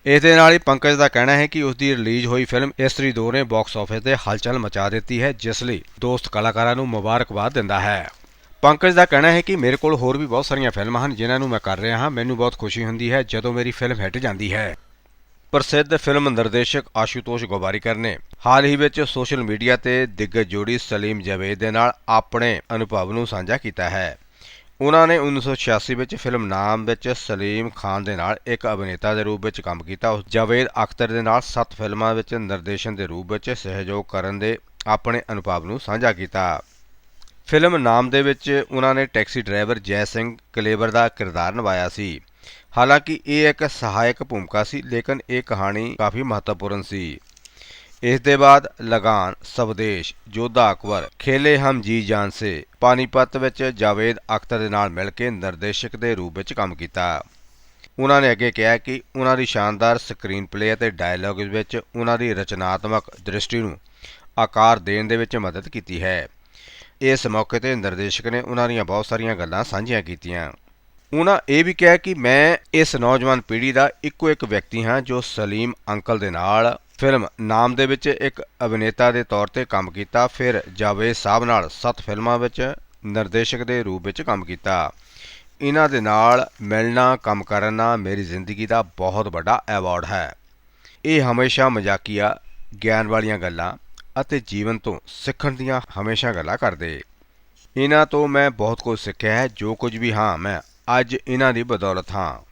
ਇਸ ਦੇ ਨਾਲ ਹੀ ਪੰਕਜ ਦਾ ਕਹਿਣਾ ਹੈ ਕਿ ਉਸ ਦੀ ਰਿਲੀਜ਼ ਹੋਈ ਫਿਲਮ ਇਸਤਰੀ 2 ਨੇ ਬਾਕਸ ਆਫਿਸ ਤੇ ਹਲਚਲ ਮਚਾ ਦਿੱਤੀ ਹੈ, ਜਿਸ ਲਈ ਦੋਸਤ ਕਲਾਕਾਰਾਂ ਨੂੰ ਮੁਬਾਰਕਬਾਦ ਦਿੰਦਾ ਹੈ। ਪੰਕਜ ਦਾ ਕਹਿਣਾ ਹੈ ਕਿ ਮੇਰੇ ਕੋਲ ਹੋਰ ਵੀ ਬਹੁਤ ਸਾਰੀਆਂ ਫਿਲਮਾਂ ਹਨ, ਜਿਨ੍ਹਾਂ ਨੂੰ ਮੈਂ ਕਰ ਰਿਹਾ ਹਾਂ। ਮੈਨੂੰ ਬਹੁਤ ਖੁਸ਼ੀ ਹੁੰਦੀ ਹੈ ਜਦੋਂ ਮੇਰੀ ਫਿਲਮ ਹਿੱਟ ਜਾਂਦੀ ਹੈ। ਪ੍ਰਸਿੱਧ ਫਿਲਮ ਨਿਰਦੇਸ਼ਕ ਆਸ਼ੂਤੋਸ਼ ਗੋਬਾਰੀਕਰ ਨੇ ਹਾਲ ਹੀ ਵਿੱਚ ਸੋਸ਼ਲ ਮੀਡੀਆ ਤੇ ਦਿੱਗਜ ਜੋੜੀ ਸਲੀਮ ਜਵੇਦ ਦੇ ਨਾਲ ਆਪਣੇ ਅਨੁਭਵ ਨੂੰ ਸਾਂਝਾ ਕੀਤਾ ਹੈ। ਉਹਨਾਂ ਨੇ 1986 ਵਿੱਚ ਫਿਲਮ ਨਾਮ ਵਿੱਚ ਸਲੀਮ ਖਾਨ ਦੇ ਨਾਲ ਇੱਕ ਅਭਿਨੇਤਾ ਦੇ ਰੂਪ ਵਿੱਚ ਕੰਮ ਕੀਤਾ। ਉਸ ਜਾਵੇਦ ਅਖਤਰ ਦੇ ਨਾਲ 7 ਫਿਲਮਾਂ ਵਿੱਚ ਨਿਰਦੇਸ਼ਨ ਦੇ ਰੂਪ ਵਿੱਚ ਸਹਿਯੋਗ ਕਰਨ ਦੇ ਆਪਣੇ ਅਨੁਭਵ ਨੂੰ ਸਾਂਝਾ ਕੀਤਾ। ਫਿਲਮ ਨਾਮ ਦੇ ਵਿੱਚ ਉਹਨਾਂ ਨੇ taxi driver Jai Singh clever ਦਾ ਕਿਰਦਾਰ ਨਿਭਾਇਆ ਸੀ। ਹਾਲਾਂਕਿ ਇਹ ਇੱਕ ਸਹਾਇਕ ਭੂਮਿਕਾ ਸੀ, ਲੇਕਿਨ ਇਹ ਕਹਾਣੀ ਕਾਫੀ ਮਹੱਤਵਪੂਰਨ ਸੀ। ਇਸ ਦੇ ਬਾਅਦ ਲਗਾਨ ਸਵਦੇਸ਼, ਜੋਧਾ ਅਕਬਰ, ਖੇਲੇ ਹਮ ਜੀ ਜਾਨ ਸੇ, ਪਾਨੀਪਤ ਵਿੱਚ ਜਾਵੇਦ ਅਖਤਰ ਦੇ ਨਾਲ ਮਿਲ ਕੇ ਨਿਰਦੇਸ਼ਕ ਦੇ ਰੂਪ ਵਿੱਚ ਕੰਮ ਕੀਤਾ। ਉਹਨਾਂ ਨੇ ਅੱਗੇ ਕਿਹਾ ਕਿ ਉਹਨਾਂ ਦੀ ਸ਼ਾਨਦਾਰ ਸਕਰੀਨ ਪਲੇ ਅਤੇ ਡਾਇਲੌਗ ਵਿੱਚ ਉਹਨਾਂ ਦੀ ਰਚਨਾਤਮਕ ਦ੍ਰਿਸ਼ਟੀ ਨੂੰ ਆਕਾਰ ਦੇਣ ਦੇ ਵਿੱਚ ਮਦਦ ਕੀਤੀ ਹੈ। ਇਸ ਮੌਕੇ ਤੇ ਨਿਰਦੇਸ਼ਕ ਨੇ ਉਹਨਾਂ ਦੀਆਂ ਬਹੁਤ ਸਾਰੀਆਂ ਗੱਲਾਂ ਸਾਂਝੀਆਂ ਕੀਤੀਆਂ। ਉਹਨਾਂ ਇਹ ਵੀ ਕਿਹਾ ਕਿ ਮੈਂ ਇਸ ਨੌਜਵਾਨ ਪੀੜ੍ਹੀ ਦਾ ਇੱਕੋ ਇੱਕ ਵਿਅਕਤੀ ਹਾਂ ਜੋ ਸਲੀਮ ਅੰਕਲ ਦੇ ਨਾਲ ਫਿਲਮ ਨਾਮ ਦੇ ਵਿੱਚ ਇੱਕ ਅਭਿਨੇਤਾ ਦੇ ਤੌਰ ਤੇ ਕੰਮ ਕੀਤਾ, ਫਿਰ ਜਾਵੇਦ ਸਾਹਿਬ ਨਾਲ 7 ਫਿਲਮਾਂ ਵਿੱਚ ਨਿਰਦੇਸ਼ਕ ਦੇ ਰੂਪ ਵਿੱਚ ਕੰਮ ਕੀਤਾ। ਇਹਨਾਂ ਦੇ ਨਾਲ ਮਿਲਣਾ, ਕੰਮ ਕਰਨਾ ਮੇਰੀ ਜ਼ਿੰਦਗੀ ਦਾ ਬਹੁਤ ਵੱਡਾ ਐਵਾਰਡ ਹੈ। ਇਹ ਹਮੇਸ਼ਾ ਮਜ਼ਾਕੀਆ, ਗਿਆਨ ਵਾਲੀਆਂ ਗੱਲਾਂ ਅਤੇ ਜੀਵਨ ਤੋਂ ਸਿੱਖਣ ਦੀਆਂ ਹਮੇਸ਼ਾ ਗੱਲਾਂ ਕਰਦੇ। ਇਹਨਾਂ ਤੋਂ ਮੈਂ ਬਹੁਤ ਕੁਝ ਸਿੱਖਿਆ ਹੈ, ਜੋ ਕੁਝ ਵੀ ਹਾਂ, ਮੈਂ ਅੱਜ ਇਹਨਾਂ ਦੀ ਬਦੌਲਤ ਹਾਂ।